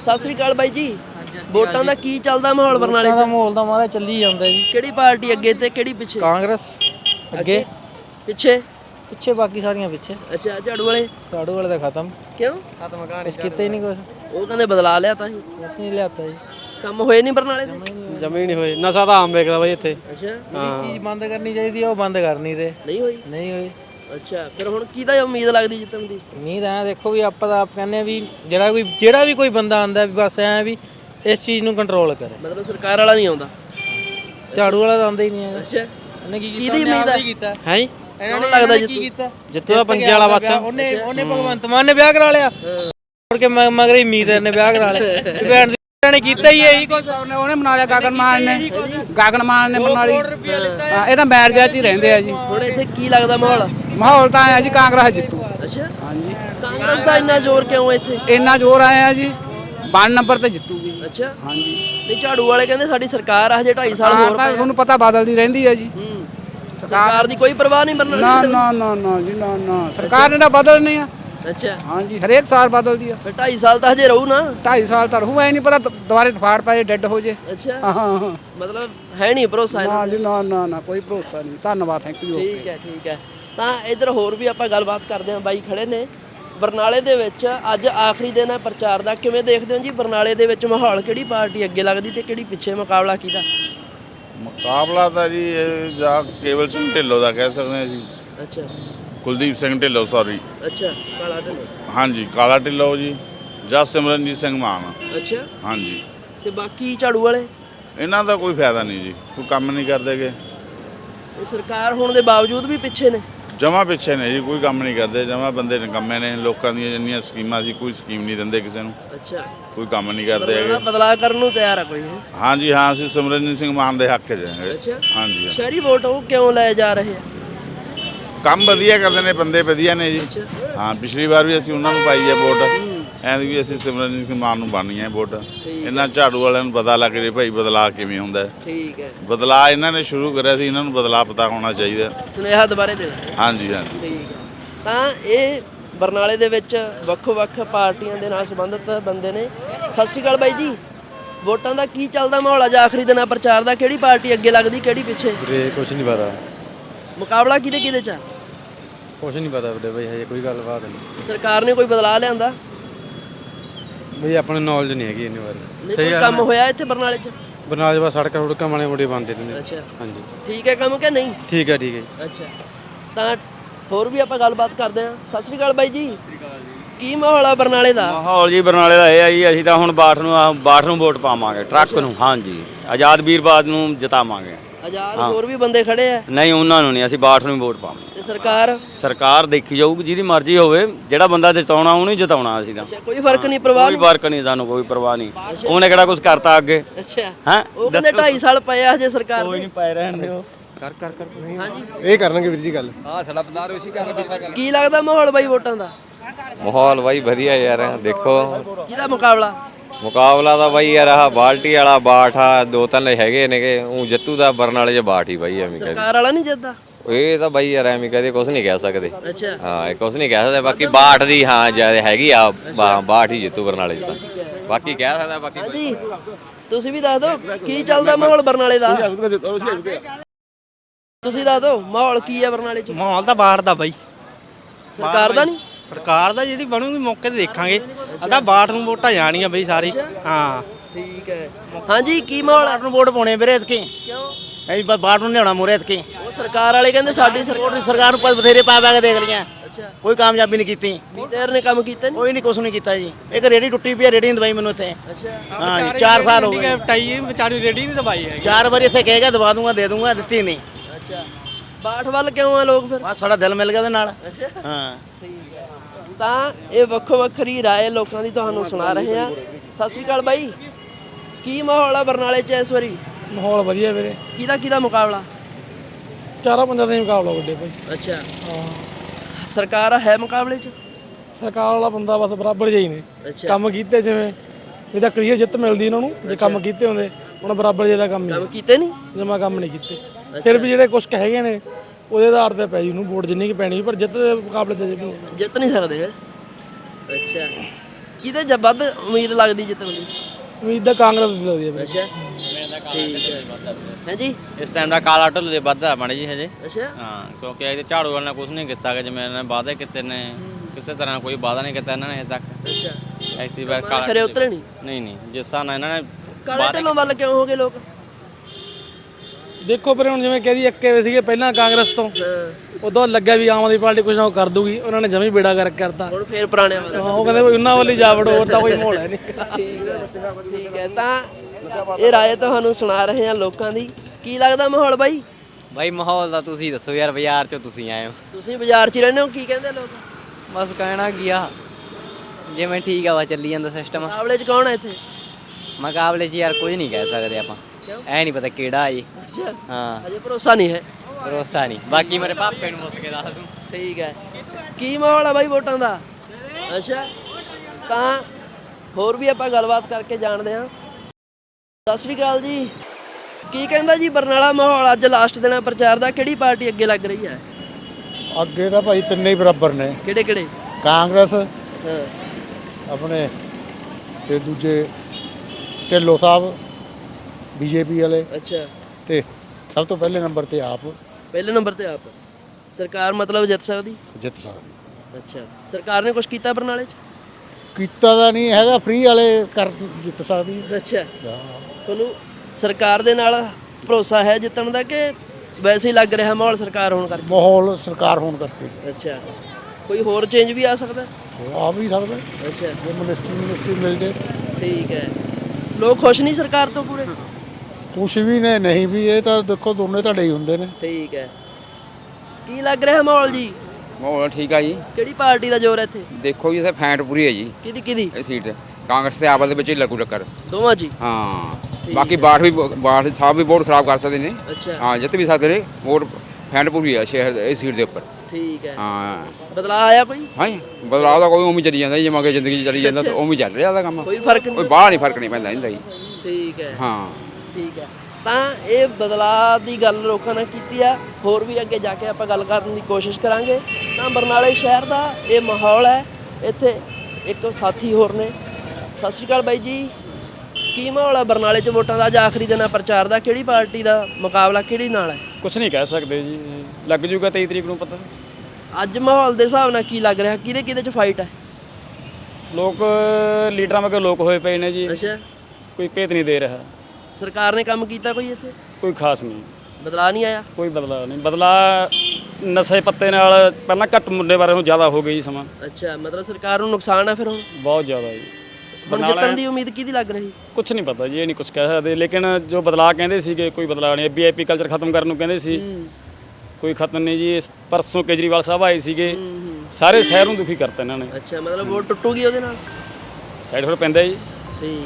ਸਤਿ ਸ੍ਰੀ ਅਕਾਲ ਬਾਈ ਜੀ। ਵੋਟਾਂ ਦਾ ਕੀ ਚੱਲਦਾ ਮਾਹੌਲ ਬਰਨਾਲੇ 'ਚ? ਮਾਹੌਲ ਦਾ ਮਾਰਾ ਚੱਲੀ ਜਾਂਦਾ ਜੀ। ਕਿਹੜੀ ਪਾਰਟੀ ਅੱਗੇ ਤੇ ਕਿਹੜੀ ਪਿੱਛੇ? ਕਾਂਗਰਸ ਅੱਗੇ। ਪਿੱਛੇ? ਪਿੱਛੇ ਬਾਕੀ ਸਾਰੀਆਂ ਪਿੱਛੇ। ਅੱਛਾ ਝਾੜੂ ਵਾਲੇ? ਸਾਡੂ ਵਾਲੇ ਦਾ ਖਤਮ। ਕਿਉਂ? ਕੁਛ ਕੀਤਾ ਹੀ ਨਹੀਂ ਕੁਛ। ਉਹ ਕਹਿੰਦੇ ਬਦਲਾ ਲਿਆ ਤਾਂ ਹੀ। ਕੁਛ ਨਹੀਂ ਲਿਆਤਾ ਜੀ। ਕੰਮ ਹੋਏ ਨਹੀਂ ਬਰਨਾਲੇ ਦੇ? ਜਮੀ ਨਹੀਂ ਹੋਏ। ਨਸ਼ਾ ਤਾਂ ਆਮ ਵੇਖਦਾ ਬਾਈ ਇੱਥੇ। ਅੱਛਾ। ਜਿਹੜੀ ਚੀਜ਼ ਬੰਦ ਕਰਨੀ ਚਾਹੀਦੀ ਆ ਉਹ ਬੰਦ ਕਰ ਨਹੀਂ ਰਹੇ। ਨਹੀਂ ਹੋਈ? ਨਹੀਂ ਹੋਈ। ਅੱਛਾ ਫਿਰ ਹੁਣ ਕਿਹਦਾ ਉਮੀਦ ਲੱਗਦੀ ਜਿੱਤਣ ਦੀ? ਉਮੀਦ ਐ ਦੇਖੋ ਵੀ ਆਪਾਂ ਤਾਂ ਆਪ ਕਹਿੰਦੇ ਆ ਵੀ ਜਿਹੜਾ ਕੋਈ ਜਿਹੜਾ ਵੀ ਕੋਈ ਬੰਦਾ ਆਂਦਾ ਵੀ ਬਸ ਐ ਵੀ ਇਸ ਚੀਜ਼ ਨੂੰ ਕੰਟਰੋਲ ਕਰੇ। ਮਤਲਬ ਸਰਕਾਰ ਵਾਲਾ ਨਹੀਂ ਆਉਂਦਾ? ਝਾੜੂ ਵਾਲਾ ਤਾਂ ਆਉਂਦਾ ਹੀ ਨਹੀਂ ਹੈਗਾ ਅੱਛਾ। ਉਹਨੇ ਕੀ ਕੀਤਾ? ਕਿਹਦੀ ਉਹਨੇ ਉਮੀਦ ਆਪ ਹੈ? ਹੀ ਕੀਤਾ। ਹੈ? ਜੀ ਇਹਨਾਂ ਨੇ ਲੱਗਦਾ? ਕੀ ਕੀਤਾ? ਜਿੱਤੂ ਦਾ ਪੰਜੇ ਵਾਲਾ ਬਸ ਉਹਨੇ ਉਹਨੇ ਭਗਵੰਤ ਮਾਨ ਨੇ ਵਿਆਹ ਕਰਾ ਲਿਆ। ਮੁੜ ਕੇ ਮਗਰ ਹੀ ਮੀਤ ਨੇ ਵਿਆਹ ਕਰਾ ਲਿਆ। ਭੈਣ ਦੀ ਨੇ ਕੀਤਾ ਹੀ ਇਹੀ ਕੁਝ ਉਹਨੇ ਉਹਨੇ ਬਣਾ ਲਿਆ ਗਗਨ ਮਾਨ ਨੇ। ਗਗਨ ਮਾਨ ਨੇ ਬਣਾ ਲਈ ਇਹ ਤਾਂ ਮੈਰਜਾ 'ਚ ਹੀ ਰਹਿੰਦੇ ਆ ਜੀ। ਹੁਣ ਇੱਥੇ ਕੀ ਲੱਗਦਾ ਮਾਹੌਲ? ਮਾਹੌਲ ਤਾਂ ਆਇਆ ਜੀ ਕਾਂਗਰਸ ਜਿੱਤੂ। ਅੱਛਾ। ਹਾਂਜੀ। ਕਾਂਗਰਸ ਦਾ ਇੰਨਾ ਜ਼ੋਰ ਕਿਉਂ ਇੱਥੇ? ਇੰਨਾ ਜ਼ੋਰ ਆਇਆ ਜੀ 92 ਨੰਬਰ ਤੇ ਜਿੱਤੂਗੀ ਅੱਛਾ। ਹਾਂਜੀ। ਤੇ ਝਾੜੂ ਵਾਲੇ ਕਹਿੰਦੇ ਸਾਡੀ ਸਰਕਾਰ ਆ ਹਜੇ 2.5 ਸਾਲ ਹੋਰ ਪਏ ਆ। ਤੁਹਾਨੂੰ ਪਤਾ ਬਦਲਦੀ ਰਹਿੰਦੀ ਹੈ ਜੀ। ਹੂੰ। ਸਰਕਾਰ ਦੀ ਕੋਈ ਪਰਵਾਹ ਨਹੀਂ ਨਾ ਬਰਨਾਲੇ ਨਾ ਨਾ ਨਾ ਜੀ ਨਾ ਨਾ। ਸਰਕਾਰ ਨੇ ਤਾਂ ਬਦਲਣੀ ਆ। ਅੱਛਾ। ਹਾਂਜੀ ਹਰੇਕ ਸਾਲ ਬਦਲਦੀ ਆ। ਫਿਰ 2.5 ਸਾਲ ਤਾਂ ਹਜੇ ਰਹੂ ਨਾ। 2.5 ਸਾਲ ਤਾਂ ਰਹੂ ਐ ਨਹੀਂ ਪਤਾ ਦੁਬਾਰੇ ਫਾੜ ਪਏ ਡੈੱਡ ਹੋ ਜੇ। ਅੱਛਾ। ਹਾਂ। ਮਤਲਬ ਹੈ ਨਹੀਂ ਭਰੋਸਾ ਨਾ ਜੀ ਨਾ ਨਾ ਨਾ ਕੋਈ ਭਰੋਸਾ ਨਹੀਂ। ਧੰਨਵਾਦ ਥੈਂਕ ਯੂ ਠੀਕ ਹੈ ਠੀਕ ਹੈ। ਤਾਂ ਇਧਰ ਹੋਰ ਵੀ ਆਪਾਂ ਗੱਲਬਾਤ ਕਰਦੇ ਹਾਂ ਬਾਈ ਖੜੇ ਨੇ। ਬਰਨਾਲੇ ਦੇ ਵਿੱਚ ਅੱਜ ਆਖਰੀ ਦਿਨ ਹੈ ਪ੍ਰਚਾਰ ਦਾ। ਕਿਵੇਂ ਦੇਖਦੇ ਹੋ ਜੀ? ਬਰਨਾਲੇ ਦੇ ਵਿੱਚ ਮਾਹੌਲ ਕਿਹੜੀ ਪਾਰਟੀ ਅੱਗੇ ਲੱਗਦੀ ਤੇ ਕਿਹੜੀ ਪਿੱਛੇ ਮੁਕਾਬਲਾ ਕਿਹਦਾ? ਮੁਕਾਬਲਾ ਤਾਂ ਜੀ ਇਹ ਜਾਂ ਕੇਵਲ ਸਿੰਘ ਢਿੱਲੋਂ ਦਾ ਕਹਿ ਸਕਦੇ ਹਾਂ ਜੀ। ਅੱਛਾ। ਕੁਲਦੀਪ ਸਿੰਘ ਢਿੱਲੋਂ ਸੌਰੀ ਅੱਛਾ ਕਾਲਾ ਢਿੱਲੋਂ। ਹਾਂਜੀ ਕਾਲਾ ਢਿੱਲੋਂ ਜੀ। ਜਾਂ ਸਿਮਰਨਜੀਤ ਸਿੰਘ ਮਾਨ। ਅੱਛਾ। ਹਾਂਜੀ। ਤੇ ਬਾਕੀ ਝਾੜੂ ਵਾਲੇ? ਇਹਨਾਂ ਦਾ ਕੋਈ ਫਾਇਦਾ ਨਹੀਂ ਜੀ ਕੋਈ ਕੰਮ ਨਹੀਂ ਕਰਦੇਗੇ ਇਹ ਸਰਕਾਰ ਹੋਣ ਦੇ ਬਾਵਜੂਦ ਵੀ ਪਿੱਛੇ ਨੇ। ਜਮਾ ਪਿੱਛੇ ਨੇ ਜੀ ਕੋਈ ਕੰਮ ਨਹੀਂ ਕਰਦੇ ਜਮਾ ਬੰਦੇ ਨਿਕੰਮੇ ਨੇ ਲੋਕਾਂ ਦੀਆਂ ਜਿੰਨੀਆਂ ਸਕੀਮਾਂ ਸੀ ਕੋਈ ਸਕੀਮ ਨਹੀਂ ਦਿੰਦੇ ਕਿਸੇ ਨੂੰ। ਅੱਛਾ। ਕੋਈ ਕੰਮ ਨਹੀਂ ਕਰਦੇ ਹੈਗੇ। ਬਦਲਾਅ ਕਰਨ ਨੂੰ ਤਿਆਰ ਆ ਕੋਈ? ਹਾਂਜੀ ਹਾਂ ਅਸੀਂ ਸਿਮਰਨਜੀਤ ਸਿੰਘ ਮਾਨ ਦੇ ਹੱਕ 'ਚ ਹੈਗੇ ਅੱਛਾ। ਹਾਂਜੀ ਹਾਂ। ਸ਼ਹਿਰੀ ਵੋਟ ਉਹ ਕਿਉਂ ਲੈ ਜਾ ਰਹੇ ਆ? ਕੰਮ ਵਧੀਆ ਕਰਦੇ ਨੇ ਬੰਦੇ ਵਧੀਆ ਨੇ ਜੀ। ਹਾਂ ਪਿਛਲੀ ਵਾਰ ਵੀ ਅਸੀਂ ਉਹਨਾਂ ਨੂੰ ਪਾਈ ਹੈ ਵੋਟ। ਐਂਦੀ ਵੀ ਅਸੀਂ ਸਿਮਰਨਜੀਤ ਸਿੰਘ ਮਾਨ ਨੂੰ ਪਾਉਣੀ ਹੈ ਵੋਟ। ਇਹਨਾਂ ਝਾੜੂ ਵਾਲਿਆਂ ਨੂੰ ਪਤਾ ਲੱਗ ਜੇ ਭਾਈ ਬਦਲਾਅ ਕਿਵੇਂ ਹੁੰਦਾ। ਠੀਕ ਹੈ। ਬਦਲਾਅ ਇਹਨਾਂ ਨੇ ਸ਼ੁਰੂ ਕਰਿਆ ਸੀ ਇਹਨਾਂ ਨੂੰ ਬਦਲਾਅ ਪਤਾ ਹੋਣਾ ਚਾਹੀਦਾ। ਸੁਨੇਹਾ ਦੁਬਾਰੇ ਦੇਣਾ। ਹਾਂਜੀ ਹਾਂਜੀ। ਠੀਕ ਹੈ। ਤਾਂ ਇਹ ਬਰਨਾਲੇ ਦੇ ਵਿੱਚ ਵੱਖੋ-ਵੱਖ ਪਾਰਟੀਆਂ ਦੇ ਨਾਲ ਸੰਬੰਧਿਤ ਬੰਦੇ ਨੇ। ਸਤਿ ਸ਼੍ਰੀ ਅਕਾਲ ਬਾਈ ਜੀ। ਵੋਟਾਂ ਦਾ ਕੀ ਚੱਲਦਾ ਮਾਹੌਲ ਅੱਜ ਆਖਰੀ ਦਿਨਾਂ ਪ੍ਰਚਾਰ ਦਾ ਕਿਹੜੀ ਪਾਰਟੀ ਅੱਗੇ ਲੱਗਦੀ ਕਿਹੜੀ ਪਿੱਛੇ? ਵੀਰੇ ਕੁਝ ਨਹੀਂ ਪਤਾ। ਮੁਕਾਬਲਾ ਕਿਹਦੇ ਕਿਹਦੇ ਚ? ਕੁਝ ਨਹੀਂ ਪਤਾ ਵੀਰੇ ਬਈ ਹਜੇ ਕੋਈ ਗੱਲਬਾਤ ਨਹੀਂ। ਸਰਕਾਰ ਨੇ ਕੋਈ ਬਦਲਾਅ ਲਿਆਂਦਾ? ਬਈ ਆਪਣੇ ਨੌਲੇਜ ਨਹੀਂ ਹੈਗੀ ਇੰਨੀ ਵਾਰੀ। ਨਹੀਂ ਕੋਈ ਕੰਮ ਹੋਇਆ ਇੱਥੇ ਬਰਨਾਲੇ 'ਚ? ਬਰਨਾਲੇ ਬਾ ਸੜਕਾਂ ਸੜਕਾਂ ਮਾੜੇ ਮੋਟੇ ਬੰਦੇ ਨੇ। ਅੱਛਾ। ਹਾਂਜੀ। ਠੀਕ ਹੈ ਕੰਮ ਕਿ ਨਹੀਂ? ਠੀਕ ਹੈ ਠੀਕ ਹੈ। ਅੱਛਾ। ਤਾਂ ਹੋਰ ਵੀ ਆਪਾਂ ਗੱਲਬਾਤ ਕਰਦੇ ਹਾਂ। ਸਤਿ ਸ਼੍ਰੀ ਅਕਾਲ ਬਾਈ ਜੀ। ਕੀ ਮਾਹੌਲ ਆ ਬਰਨਾਲੇ ਦਾ? ਮਾਹੌਲ ਜੀ ਬਰਨਾਲੇ ਦਾ ਇਹ ਆ ਜੀ ਅਸੀਂ ਤਾਂ ਹੁਣ ਬਾਠ ਨੂੰ ਬਾਠ ਨੂੰ ਵੋਟ ਪਾਵਾਂਗੇ ਟਰੱਕ ਨੂੰ। ਹਾਂਜੀ। ਆਜ਼ਾਦ ਵੀਰਬਾਦ ਨੂੰ ਜਿਤਾਵਾਂਗੇ। ਆਜ਼ਾਦ ਹੋਰ ਵੀ ਬੰਦੇ ਖੜੇ ਆ? ਨਹੀਂ ਉਹਨਾਂ ਨੂੰ ਨਹੀਂ ਅਸੀਂ ਬਾਠ ਨੂੰ ਵੋਟ ਪਾਵਾਂਗੇ। ਤੇ ਸਰਕਾਰ? ਸਰਕਾਰ ਦੇਖੀ ਜਾਊਗੀ ਜਿਹਦੀ ਮਰਜ਼ੀ ਹੋਵੇ ਜਿਹੜਾ ਬੰਦਾ ਜਿਤਾਉਣਾ ਉਹਨੂੰ ਹੀ ਜਿਤਾਉਣਾ ਅਸੀਂ ਤਾਂ। ਕੋਈ ਫ਼ਰਕ ਨਹੀਂ ਪ੍ਰਵਾਹ ਕੋਈ ਫ਼ਰਕ ਨਹੀਂ ਸਾਨੂੰ ਕੋਈ ਪਰਵਾਹ ਨਹੀਂ। ਉਹਨੇ ਕਿਹੜਾ ਕੁਝ ਕਰਤਾ ਅੱਗੇ? ਅੱਛਾ। ਹੈਂ? ਉਹ ਕਹਿੰਦੇ 2.5 ਸਾਲ ਪਏ ਆ ਹਜੇ ਸਰਕਾਰ ਦੇ? ਪਏ ਰਹਿਣ ਦਿਓ। ਹਾਂਜੀ। ਇਹ ਕਰਨਗੇ ਵੀਰ ਜੀ ਗੱਲ। ਕੀ ਲੱਗਦਾ ਮਾਹੌਲ ਬਾਈ ਵੋਟਾਂ ਦਾ? ਮਾਹੌਲ ਬਾਈ ਵਧੀਆ ਯਾਰ ਦੇਖੋ। ਕਿਹਦਾ ਮੁਕਾਬਲਾ? ਮੁਕਾਬਲਾ ਤਾਂ ਬਾਈ ਯਾਰ ਆਹ ਬਾਲਟੀ ਵਾਲਾ ਬਾਠ ਦੋ ਤਿੰਨ ਹੈਗੇ ਨੇਗੇ ਉਹ ਜੱਤੂ ਦਾ ਬਰਨਾਲੇ 'ਚ ਬਾਠ ਹੀ ਬਾਈ ਐਵੇਂ ਕਹਿੰਦੇ ਸਰਕਾਰ ਵਾਲਾ ਨਹੀਂ ਜਿੱਤਦਾ? ਇਹ ਤਾਂ ਬਾਈ ਯਾਰ ਐਵੇਂ ਕਹਦੇ ਕੁਝ ਨਹੀਂ ਕਹਿ ਸਕਦੇ। ਅੱਛਾ। ਹਾਂ ਇਹ ਕੁਝ ਨਹੀਂ ਕਹਿ ਸਕਦੇ ਬਾਕੀ ਬਾਠ ਦੀ ਹਾਂ ਜ਼ਿਆਦਾ ਹੈਗੀ ਆ ਬਾ- ਬਾਠ ਹੀ ਜਿੱਤੂ ਬਰਨਾਲੇ 'ਚ ਤਾਂ। ਬਾਕੀ ਕਹਿ ਸਕਦਾ ਬਾਕੀ ਹਾਂਜੀ। ਤੁਸੀਂ ਵੀ ਦੱਸ ਦਿਓ ਕੀ ਚੱਲਦਾ ਮਾਹੌਲ ਬਰਨਾਲੇ ਦਾ? ਤੁਸੀਂ ਦੱਸ ਦਿਓ ਮਾਹੌਲ ਕੀ ਹੈ ਬਰਨਾਲੇ 'ਚ? ਮਾਹੌਲ ਤਾਂ ਬਾਹਰ ਦਾ ਬਾਈ। ਸਰਕਾਰ ਦਾ ਨਹੀਂ? ਸਰਕਾਰ ਦਾ ਜਿਹੜੀ ਬਣੂਗੀ ਮੌਕੇ ਤੇ ਦੇਖਾਂਗੇ। ਅਦਾ ਬਾਠ ਨੂੰ ਵੋਟਾਂ ਜਾਣੀਆਂ ਬਈ ਸਾਰੀ। ਹਾਂ। ਠੀਕ ਹੈ। ਹਾਂਜੀ ਕੀ ਮਾਹੌਲ ਨੂੰ ਵੋਟ ਪਾਉਣੇ ਵੀਰੇ ਇਤਕੇ। ਕਿਉਂ? ਐਂ ਬਾਠ ਨੂੰ ਲਿਆਉਣਾ ਮੋਰੇ ਇਤਕੇ ਉਹ ਸਰਕਾਰ ਵਾਲੇ ਕਹਿੰਦੇ ਸਾਡੀ ਸਰਕਾਰ ਸਰਕਾਰ ਨੂੰ ਪਾ ਬਥੇਰੇ ਪਾ ਪਾ ਕੇ ਦੇਖ ਲੀਆਂ ਅੱਛਾ ਕੋਈ ਕਾਮਯਾਬੀ ਨਹੀਂ ਕੀਤੀ ਮੀਟਰ ਨੇ ਕੰਮ ਕੀਤੇ ਨਹੀਂ ਕੋਈ ਨਹੀਂ ਕੁਛ ਨਹੀਂ ਕੀਤਾ ਜੀ ਇੱਕ ਰੇੜੀ ਟੁੱਟੀ ਪਈ ਹੈ ਰੇੜੀ ਨਹੀਂ ਦਵਾਈ ਮੈਨੂੰ ਇੱਥੇ ਅੱਛਾ ਹਾਂ ਜੀ 4 ਸਾਲ ਹੋ ਗਏ ਟਾਈ ਵਿਚਾਰੀ ਰੈਡੀ ਨਹੀਂ ਦਵਾਈ ਹੈ ਚਾਰ ਵਾਰੀ ਇੱਥੇ ਕਹੇਗਾ ਦਵਾ ਦੂੰਗਾ ਦੇ ਦੂੰਗਾ ਦਿੱਤੀ ਨਹੀਂ ਅੱਛਾ ਬਾਠ ਵੱਲ ਕਿਉਂ ਆ ਲੋਕ ਫਿਰ ਬਸ ਸਾਡਾ ਦਿਲ ਮਿਲ ਗਿਆ ਉਹਦੇ ਨਾਲ ਅੱਛਾ ਹਾਂ ਠੀਕ ਹੈ ਤਾਂ ਇਹ ਵੱਖੋ ਵੱਖਰੀ رائے ਲੋਕਾਂ ਦੀ ਤੁਹਾਨੂੰ ਸੁਣਾ ਰਹੇ ਆ ਸਤਿ ਸ਼੍ਰੀ ਅਕਾਲ ਬਾਈ ਕੀ ਮਾਹੌਲ ਆ ਬਰਨਾਲੇ 'ਚ ਇਸ ਵਾਰੀ ਮਾਹੌਲ ਵਧੀਆ ਵੀਰੇ। ਕਿਹਦਾ ਕਿਹਦਾ ਮੁਕਾਬਲਾ? ਚਾਰਾਂ ਪੰਜਾਂ ਦਾ ਹੀ ਮੁਕਾਬਲਾ ਵੱਡੇ ਭਾਈ। ਅੱਛਾ। ਸਰਕਾਰ ਹੈ ਮੁਕਾਬਲੇ 'ਚ? ਸਰਕਾਰ ਵਾਲਾ ਬੰਦਾ ਬਸ ਬਰਾਬਰ ਜਿਹੀ ਨੇ। ਅੱਛਾ। ਕੰਮ ਕੀਤੇ ਜਿਵੇਂ ਇਹਦਾ ਕਲੀਅਰ ਜਿੱਤ ਮਿਲਦੀ ਇਹਨਾਂ ਨੂੰ ਜੇ ਕੰਮ ਕੀਤੇ ਹੁੰਦੇ ਹੁਣ ਬਰਾਬਰ ਜਿਹੇ ਦਾ ਕੰਮ ਕੰਮ ਹੀ ਕੀਤੇ ਨਹੀਂ ਜਮਾ ਕੰਮ ਨਹੀਂ ਕੀਤੇ। ਫਿਰ ਵੀ ਜਿਹੜੇ ਕੁਝ ਹੈਗੇ ਨੇ ਉਹਦੇ ਆਧਾਰ ਤੇ ਪੈ ਜੂ ਨੂੰ ਵੋਟ ਜਿੰਨੀ ਕਿ ਪੈਣੀ ਪਰ ਜਿੱਤ ਦੇ ਮੁਕਾਬਲੇ 'ਚ ਜਿੱਤ ਨਹੀਂ ਸਕਦੇ ਹੈ ਅੱਛਾ। ਕਿਹਦੇ ਜ ਵੱਧ ਉਮੀਦ ਲੱਗਦੀ ਜਿੱਤਣ ਦੀ ਉਮੀਦ ਤਾਂ ਕਾਂਗਰਸ ਦੀ ਲੱਗਦੀ ਹੈ ਵੀਰੇ। ਅੱਛਾ। ਠੀਕ ਹੈ। ਹਾਂਜੀ? ਇਸ ਟਾਈਮ ਦਾ ਕਾਲਾ ਢੁੱਲ ਦੇ ਵੱਧਾ ਬਣ ਜੀ ਹਜੇ। ਅੱਛਾ। ਹਾਂ ਕਿਉਂਕਿ ਇਹਦੇ ਝਾੜੂ ਵਾਲੇ ਕੁਝ ਨਹੀਂ ਕੀਤਾ ਕਿ ਜਿਵੇਂ ਇਹਨਾਂ ਨੇ ਵਾਅਦੇ ਕੀਤੇ ਨੇ। ਕਿਸੇ ਤਰ੍ਹਾਂ ਕੋਈ ਵਾਅਦਾ ਨਹੀਂ ਕੀਤਾ ਇਹਨਾਂ ਨੇ ਹਜੇ ਤੱਕ। ਅੱਛਾ। ਐਸੀ ਵਾਰ ਕਾਲਾ ਖਰੇ ਉਤਰੇ ਨਹੀਂ? ਨਹੀਂ ਨਹੀਂ ਜਿਸ ਹਿਸਾਬ ਨਾਲ ਇਹਨਾਂ ਨੇ ਕਾਲੇ ਢਿੱਲੋਂ ਵੱਲ ਕਿਉਂ ਹੋ ਗਏ ਲੋਕ? ਦੇਖੋ ਪਰ ਹੁਣ ਜਿਵੇਂ ਕਹਦੀ ਅੱਕੇ ਵੇ ਸੀਗੇ ਪਹਿਲਾਂ ਕਾਂਗਰਸ ਤੋਂ। ਉਦੋਂ ਲੱਗਿਆ ਵੀ ਆਮ ਆਦਮੀ ਪਾਰਟੀ ਕੁਝ ਨਾ ਕੁਛ ਕਰ ਦੂਗੀ ਉਹਨਾਂ ਨੇ ਜਮੀ ਬੇੜਾ ਕਰ ਕਰਤਾ। ਹੁਣ ਫੇਰ ਪੁਰਾਣਿਆਂ ਵੱਲ। ਹਾਂ, ਉਹ ਕਹਿੰਦੇ ਉਹਨਾਂ ਵੱਲ ਹੀ ਜਾ ਵੜੋ ਹੋਰ ਤਾਂ ਕੋਈ ਮਾਹੌਲ ਹੈ ਨਹੀਂ। ਠੀਕ ਹੈ ਠੀਕ ਹੈ। ਤਾਂ ਇਹ ਰਾਏ ਤੁਹਾਨੂੰ ਸੁਣਾ ਰਹੇ ਹਾਂ ਲੋਕਾਂ ਦੀ। ਕੀ ਲੱਗਦਾ ਮਾਹੌਲ ਬਾਈ? ਬਾਈ ਮਾਹੌਲ ਦਾ ਤੁਸੀਂ ਦੱਸੋ ਯਾਰ ਬਾਜ਼ਾਰ ਚੋਂ ਤੁਸੀਂ ਆਏ ਹੋ। ਤੁਸੀਂ ਬਾਜ਼ਾਰ 'ਚ ਹੀ ਰਹਿੰਦੇ ਹੋ ਕੀ ਕਹਿੰਦੇ ਲੋਕ? ਬਸ ਕਹਿਣਾ ਗਿਆ ਜਿਵੇਂ ਠੀਕ ਆ ਵਾ ਚੱਲੀ ਜਾਂਦਾ ਸਿਸਟਮ ਮੁਕਾਬਲੇ 'ਚ ਕੌਣ ਹੈ ਇੱਥੇ? ਮੁਕਾਬਲੇ 'ਚ ਯਾਰ ਕੁਝ ਨਹੀਂ ਕਹਿ ਸਕਦੇ ਆਪਾਂ? ਐ ਨਹੀਂ ਪਤਾ ਕਿਹੜਾ ਏ ਅੱਛਾ। ਹਾਂ। ਅਜੇ ਭਰੋਸਾ ਨਹੀਂ ਹੈ। ਭਰੋਸਾ ਨਹੀਂ। ਬਾਕੀ ਮੇਰੇ ਪਾਪੇ ਨੂੰ ਮੁੱਸ ਕੇ ਦੱਸ ਦੂੰ। ਠੀਕ ਹੈ। ਕੀ ਮਾਹੌਲ ਆ ਬਾਈ ਵੋਟਾਂ ਦਾ? ਅੱਛਾ। ਤਾਂ ਹੋਰ ਵੀ ਆਪਾਂ ਗੱਲਬਾਤ ਕਰਕੇ ਜਾਣਦੇ ਹਾਂ। ਸਤਿ ਸ੍ਰੀ ਅਕਾਲ ਜੀ। ਕੀ ਕਹਿੰਦਾ ਜੀ ਬਰਨਾਲਾ ਮਾਹੌਲ ਅੱਜ ਲਾਸਟ ਦਿਨ ਪ੍ਰਚਾਰ ਦਾ? ਕਿਹੜੀ ਪਾਰਟੀ ਅੱਗੇ ਲੱਗ ਰਹੀ ਹੈ? ਅੱਗੇ ਤਾਂ ਭਾਈ ਤਿੰਨੇ ਹੀ ਬਰਾਬਰ ਨੇ। ਕਿਹੜੇ ਕਿਹੜੇ? ਕਾਂਗਰਸ ਆਪਣੇ ਤੇ ਦੂਜੇ ਢਿੱਲੋਂ ਸਾਹਿਬ ਬੀਜੇਪੀ ਵਾਲੇ ਅੱਛਾ। ਤੇ ਸਭ ਤੋਂ ਪਹਿਲੇ ਨੰਬਰ ਤੇ ਆਪ। ਪਹਿਲੇ ਨੰਬਰ ਤੇ ਆਪ। ਸਰਕਾਰ ਮਤਲਬ ਜਿੱਤ ਸਕਦੀ? ਜਿੱਤ ਸਕਦੇ। ਅੱਛਾ। ਸਰਕਾਰ ਨੇ ਕੁਝ ਕੀਤਾ ਬਰਨਾਲੇ 'ਚ? ਕੀਤਾ ਤਾਂ ਨਹੀਂ ਹੈਗਾ ਫ੍ਰੀ ਵਾਲੇ ਕਰ ਜਿੱਤ ਸਕਦੀ। ਅੱਛਾ। ਤੁਹਾਨੂੰ ਸਰਕਾਰ ਦੇ ਨਾਲ ਭਰੋਸਾ ਹੈ ਜਿੱਤਣ ਦਾ ਕਿ ਵੈਸੇ ਹੀ ਲੱਗ ਰਿਹਾ ਮਾਹੌਲ ਸਰਕਾਰ ਹੋਣ ਕਰਕੇ? ਮਾਹੌਲ ਸਰਕਾਰ ਹੋਣ ਕਰਕੇ ਅੱਛਾ। ਕੋਈ ਹੋਰ ਚੇਂਜ ਵੀ ਆ ਸਕਦਾ? ਆ ਵੀ ਸਕਦਾ। ਅੱਛਾ। ਜੇ ਮਿਨਿਸਟਰੀ ਮਿਨਿਸਟਰੀ ਮਿਲ ਜੇ। ਠੀਕ ਹੈ। ਲੋਕ ਖੁਸ਼ ਨਹੀਂ ਸਰਕਾਰ ਤੋਂ ਪੂਰੇ? ਕੁਛ ਵੀ ਨੇ ਨਹੀਂ ਵੀ ਇਹ ਤਾਂ ਦੇਖੋ ਦੋਨੇ ਤੁਹਾਡੇ ਹੀ ਹੁੰਦੇ ਨੇ। ਠੀਕ ਹੈ। ਕੀ ਲੱਗ ਰਿਹਾ ਮਾਹੌਲ ਜੀ? ਮਾਹੌਲ ਠੀਕ ਆ ਜੀ। ਕਿਹੜੀ ਪਾਰਟੀ ਦਾ ਜ਼ੋਰ ਹੈ ਇੱਥੇ? ਦੇਖੋ ਜੀ ਇੱਥੇ ਫੈਂਟ ਪੂਰੀ ਹੈ ਜੀ। ਕਿਹਦੀ ਕਿਹਦੀ? ਇਹ ਸੀਟ। ਕਾਂਗਰਸ ਤੇ ਆਪ ਦੇ ਵਿੱਚ ਹੀ ਲੱਗੂ ਟੱਕਰ ਦੋਵਾਂ ਜੀ ਹਾਂ। ਬਾਕੀ। ਬਾਠ ਵੀ ਬਾਠ ਸਾਹਿਬ ਵੀ ਵੋਟ ਖਰਾਬ ਕਰ ਸਕਦੇ ਨੇ। ਅੱਛਾ। ਹਾਂ ਜਿੱਤ ਵੀ ਸਕਦੇ ਨੇ ਵੋਟ ਫੈਂਟ ਪੂਰੀ ਹੈ ਸ਼ਹਿਰ ਇਸ ਸੀਟ ਦੇ ਉੱਪਰ। ਠੀਕ ਹੈ। ਹਾਂ। ਬਦਲਾਅ ਆਇਆ ਕੋਈ? ਹਾਂ ਬਦਲਾਅ ਦਾ ਕੋਈ ਹੀ ਚੱਲੀ ਜਾਂਦਾ ਜੀ, ਜਿਵੇਂ ਕਿ ਜ਼ਿੰਦਗੀ ਚੱਲੀ ਜਾਂਦਾ ਤਾਂ ਹੀ ਚੱਲ ਰਿਹਾ ਉਹਦਾ ਕੰਮ। ਕੋਈ ਫ਼ਰਕ ਕੋਈ ਨਹੀਂ ਬਾਹਰ ਨਹੀਂ ਫ਼ਰਕ ਨਹੀਂ ਪੈਂਦਾ ਇਹਦਾ ਜੀ। ਠੀਕ ਹੈ। ਹਾਂ। ਠੀਕ ਹੈ। ਤਾਂ ਇਹ ਬਦਲਾਅ ਦੀ ਗੱਲ ਲੋਕਾਂ ਨੇ ਕੀਤੀ ਆ ਹੋਰ ਵੀ ਅੱਗੇ ਜਾ ਕੇ ਆਪਾਂ ਗੱਲ ਕਰਨ ਦੀ ਕੋਸ਼ਿਸ਼ ਕਰਾਂਗੇ। ਤਾਂ ਬਰਨਾਲੇ ਸ਼ਹਿਰ ਦਾ ਇਹ ਮਾਹੌਲ ਹੈ। ਇੱਥੇ ਇੱਕ ਸਾਥੀ ਹੋਰ ਨੇ। ਸਤਿ ਸ਼੍ਰੀ ਅਕਾਲ ਬਾਈ ਜੀ। ਕੀ ਮਾਹੌਲ ਹੈ ਬਰਨਾਲੇ 'ਚ ਵੋਟਾਂ ਦਾ? ਅੱਜ ਆਖਰੀ ਦਿਨ ਆ ਪ੍ਰਚਾਰ ਦਾ। ਕਿਹੜੀ ਪਾਰਟੀ ਦਾ ਮੁਕਾਬਲਾ ਕਿਹੜੀ ਨਾਲ ਹੈ? ਕੁਝ ਨਹੀਂ ਕਹਿ ਸਕਦੇ ਜੀ। ਲੱਗ ਜੂਗਾ 23 ਤਰੀਕ ਨੂੰ ਪਤਾ। ਅੱਜ ਮਾਹੌਲ ਦੇ ਹਿਸਾਬ ਨਾਲ ਕੀ ਲੱਗ ਰਿਹਾ? ਕਿਹਦੇ ਕਿਹਦੇ 'ਚ ਫਾਈਟ ਹੈ ਲੋਕ ਲੀਡਰਾਂ ਵਰਗੇ ਲੋਕ ਹੋਏ ਪਏ ਨੇ ਜੀ। ਅੱਛਾ। ਕੋਈ ਭੇਤ ਨਹੀਂ ਦੇ ਰਿਹਾ। ਸਰਕਾਰ ਨੇ ਕੰਮ ਕੀਤਾ ਕੋਈ ਇੱਥੇ? ਕੋਈ ਖਾਸ ਨਹੀਂ। ਬਦਲਾਅ ਨਹੀਂ ਆਇਆ? ਕੋਈ ਬਦਲਾਅ ਨਹੀਂ। ਬਦਲਾਅ ਨਸ਼ੇ ਪੱਤੇ ਨਾਲ ਪਹਿਲਾਂ ਘੱਟ ਮੁੰਡੇ ਬਾਰੇ ਹੁਣ ਜ਼ਿਆਦਾ ਹੋ ਗਈ ਸਮਾਂ। ਅੱਛਾ ਮਤਲਬ ਸਰਕਾਰ ਨੂੰ ਨੁਕਸਾਨ ਹੈ ਫਿਰ ਹੁਣ? ਬਹੁਤ ਜ਼ਿਆਦਾ ਜੀ। ਹੁਣ ਜਿੱਤਣ ਦੀ ਉਮੀਦ ਕਿਹਦੀ ਲੱਗ ਰਹੀ? ਕੁਝ ਨਹੀਂ ਪਤਾ ਜੀ ਇਹ ਨਹੀਂ ਕੁਝ ਕਹਿ ਸਕਦੇ। ਲੇਕਿਨ ਜੋ ਬਦਲਾਅ ਕਹਿੰਦੇ ਸੀਗੇ ਕੋਈ ਬਦਲਾਅ ਨਹੀਂ। ਵੀਆਈਪੀ ਕਲਚਰ ਖਤਮ ਕਰਨ ਨੂੰ ਕਹਿੰਦੇ ਸੀ। ਕੋਈ ਖਤਮ ਨਹੀਂ ਜੀ। ਪਰਸੋਂ ਕੇਜਰੀਵਾਲ ਸਾਹਿਬ ਆਏ ਸੀਗੇ। ਸਾਰੇ ਸ਼ਹਿਰ ਨੂੰ ਦੁਖੀ ਕਰਤਾ ਇਹਨਾਂ ਨੇ। ਅੱਛਾ ਮਤਲਬ ਵੋਟ ਟੁੱਟੂਗੀ ਉਹਦੇ ਨਾਲ? ਸਾਈਡ ਹੋਰ ਪੈਂਦਾ ਜੀ।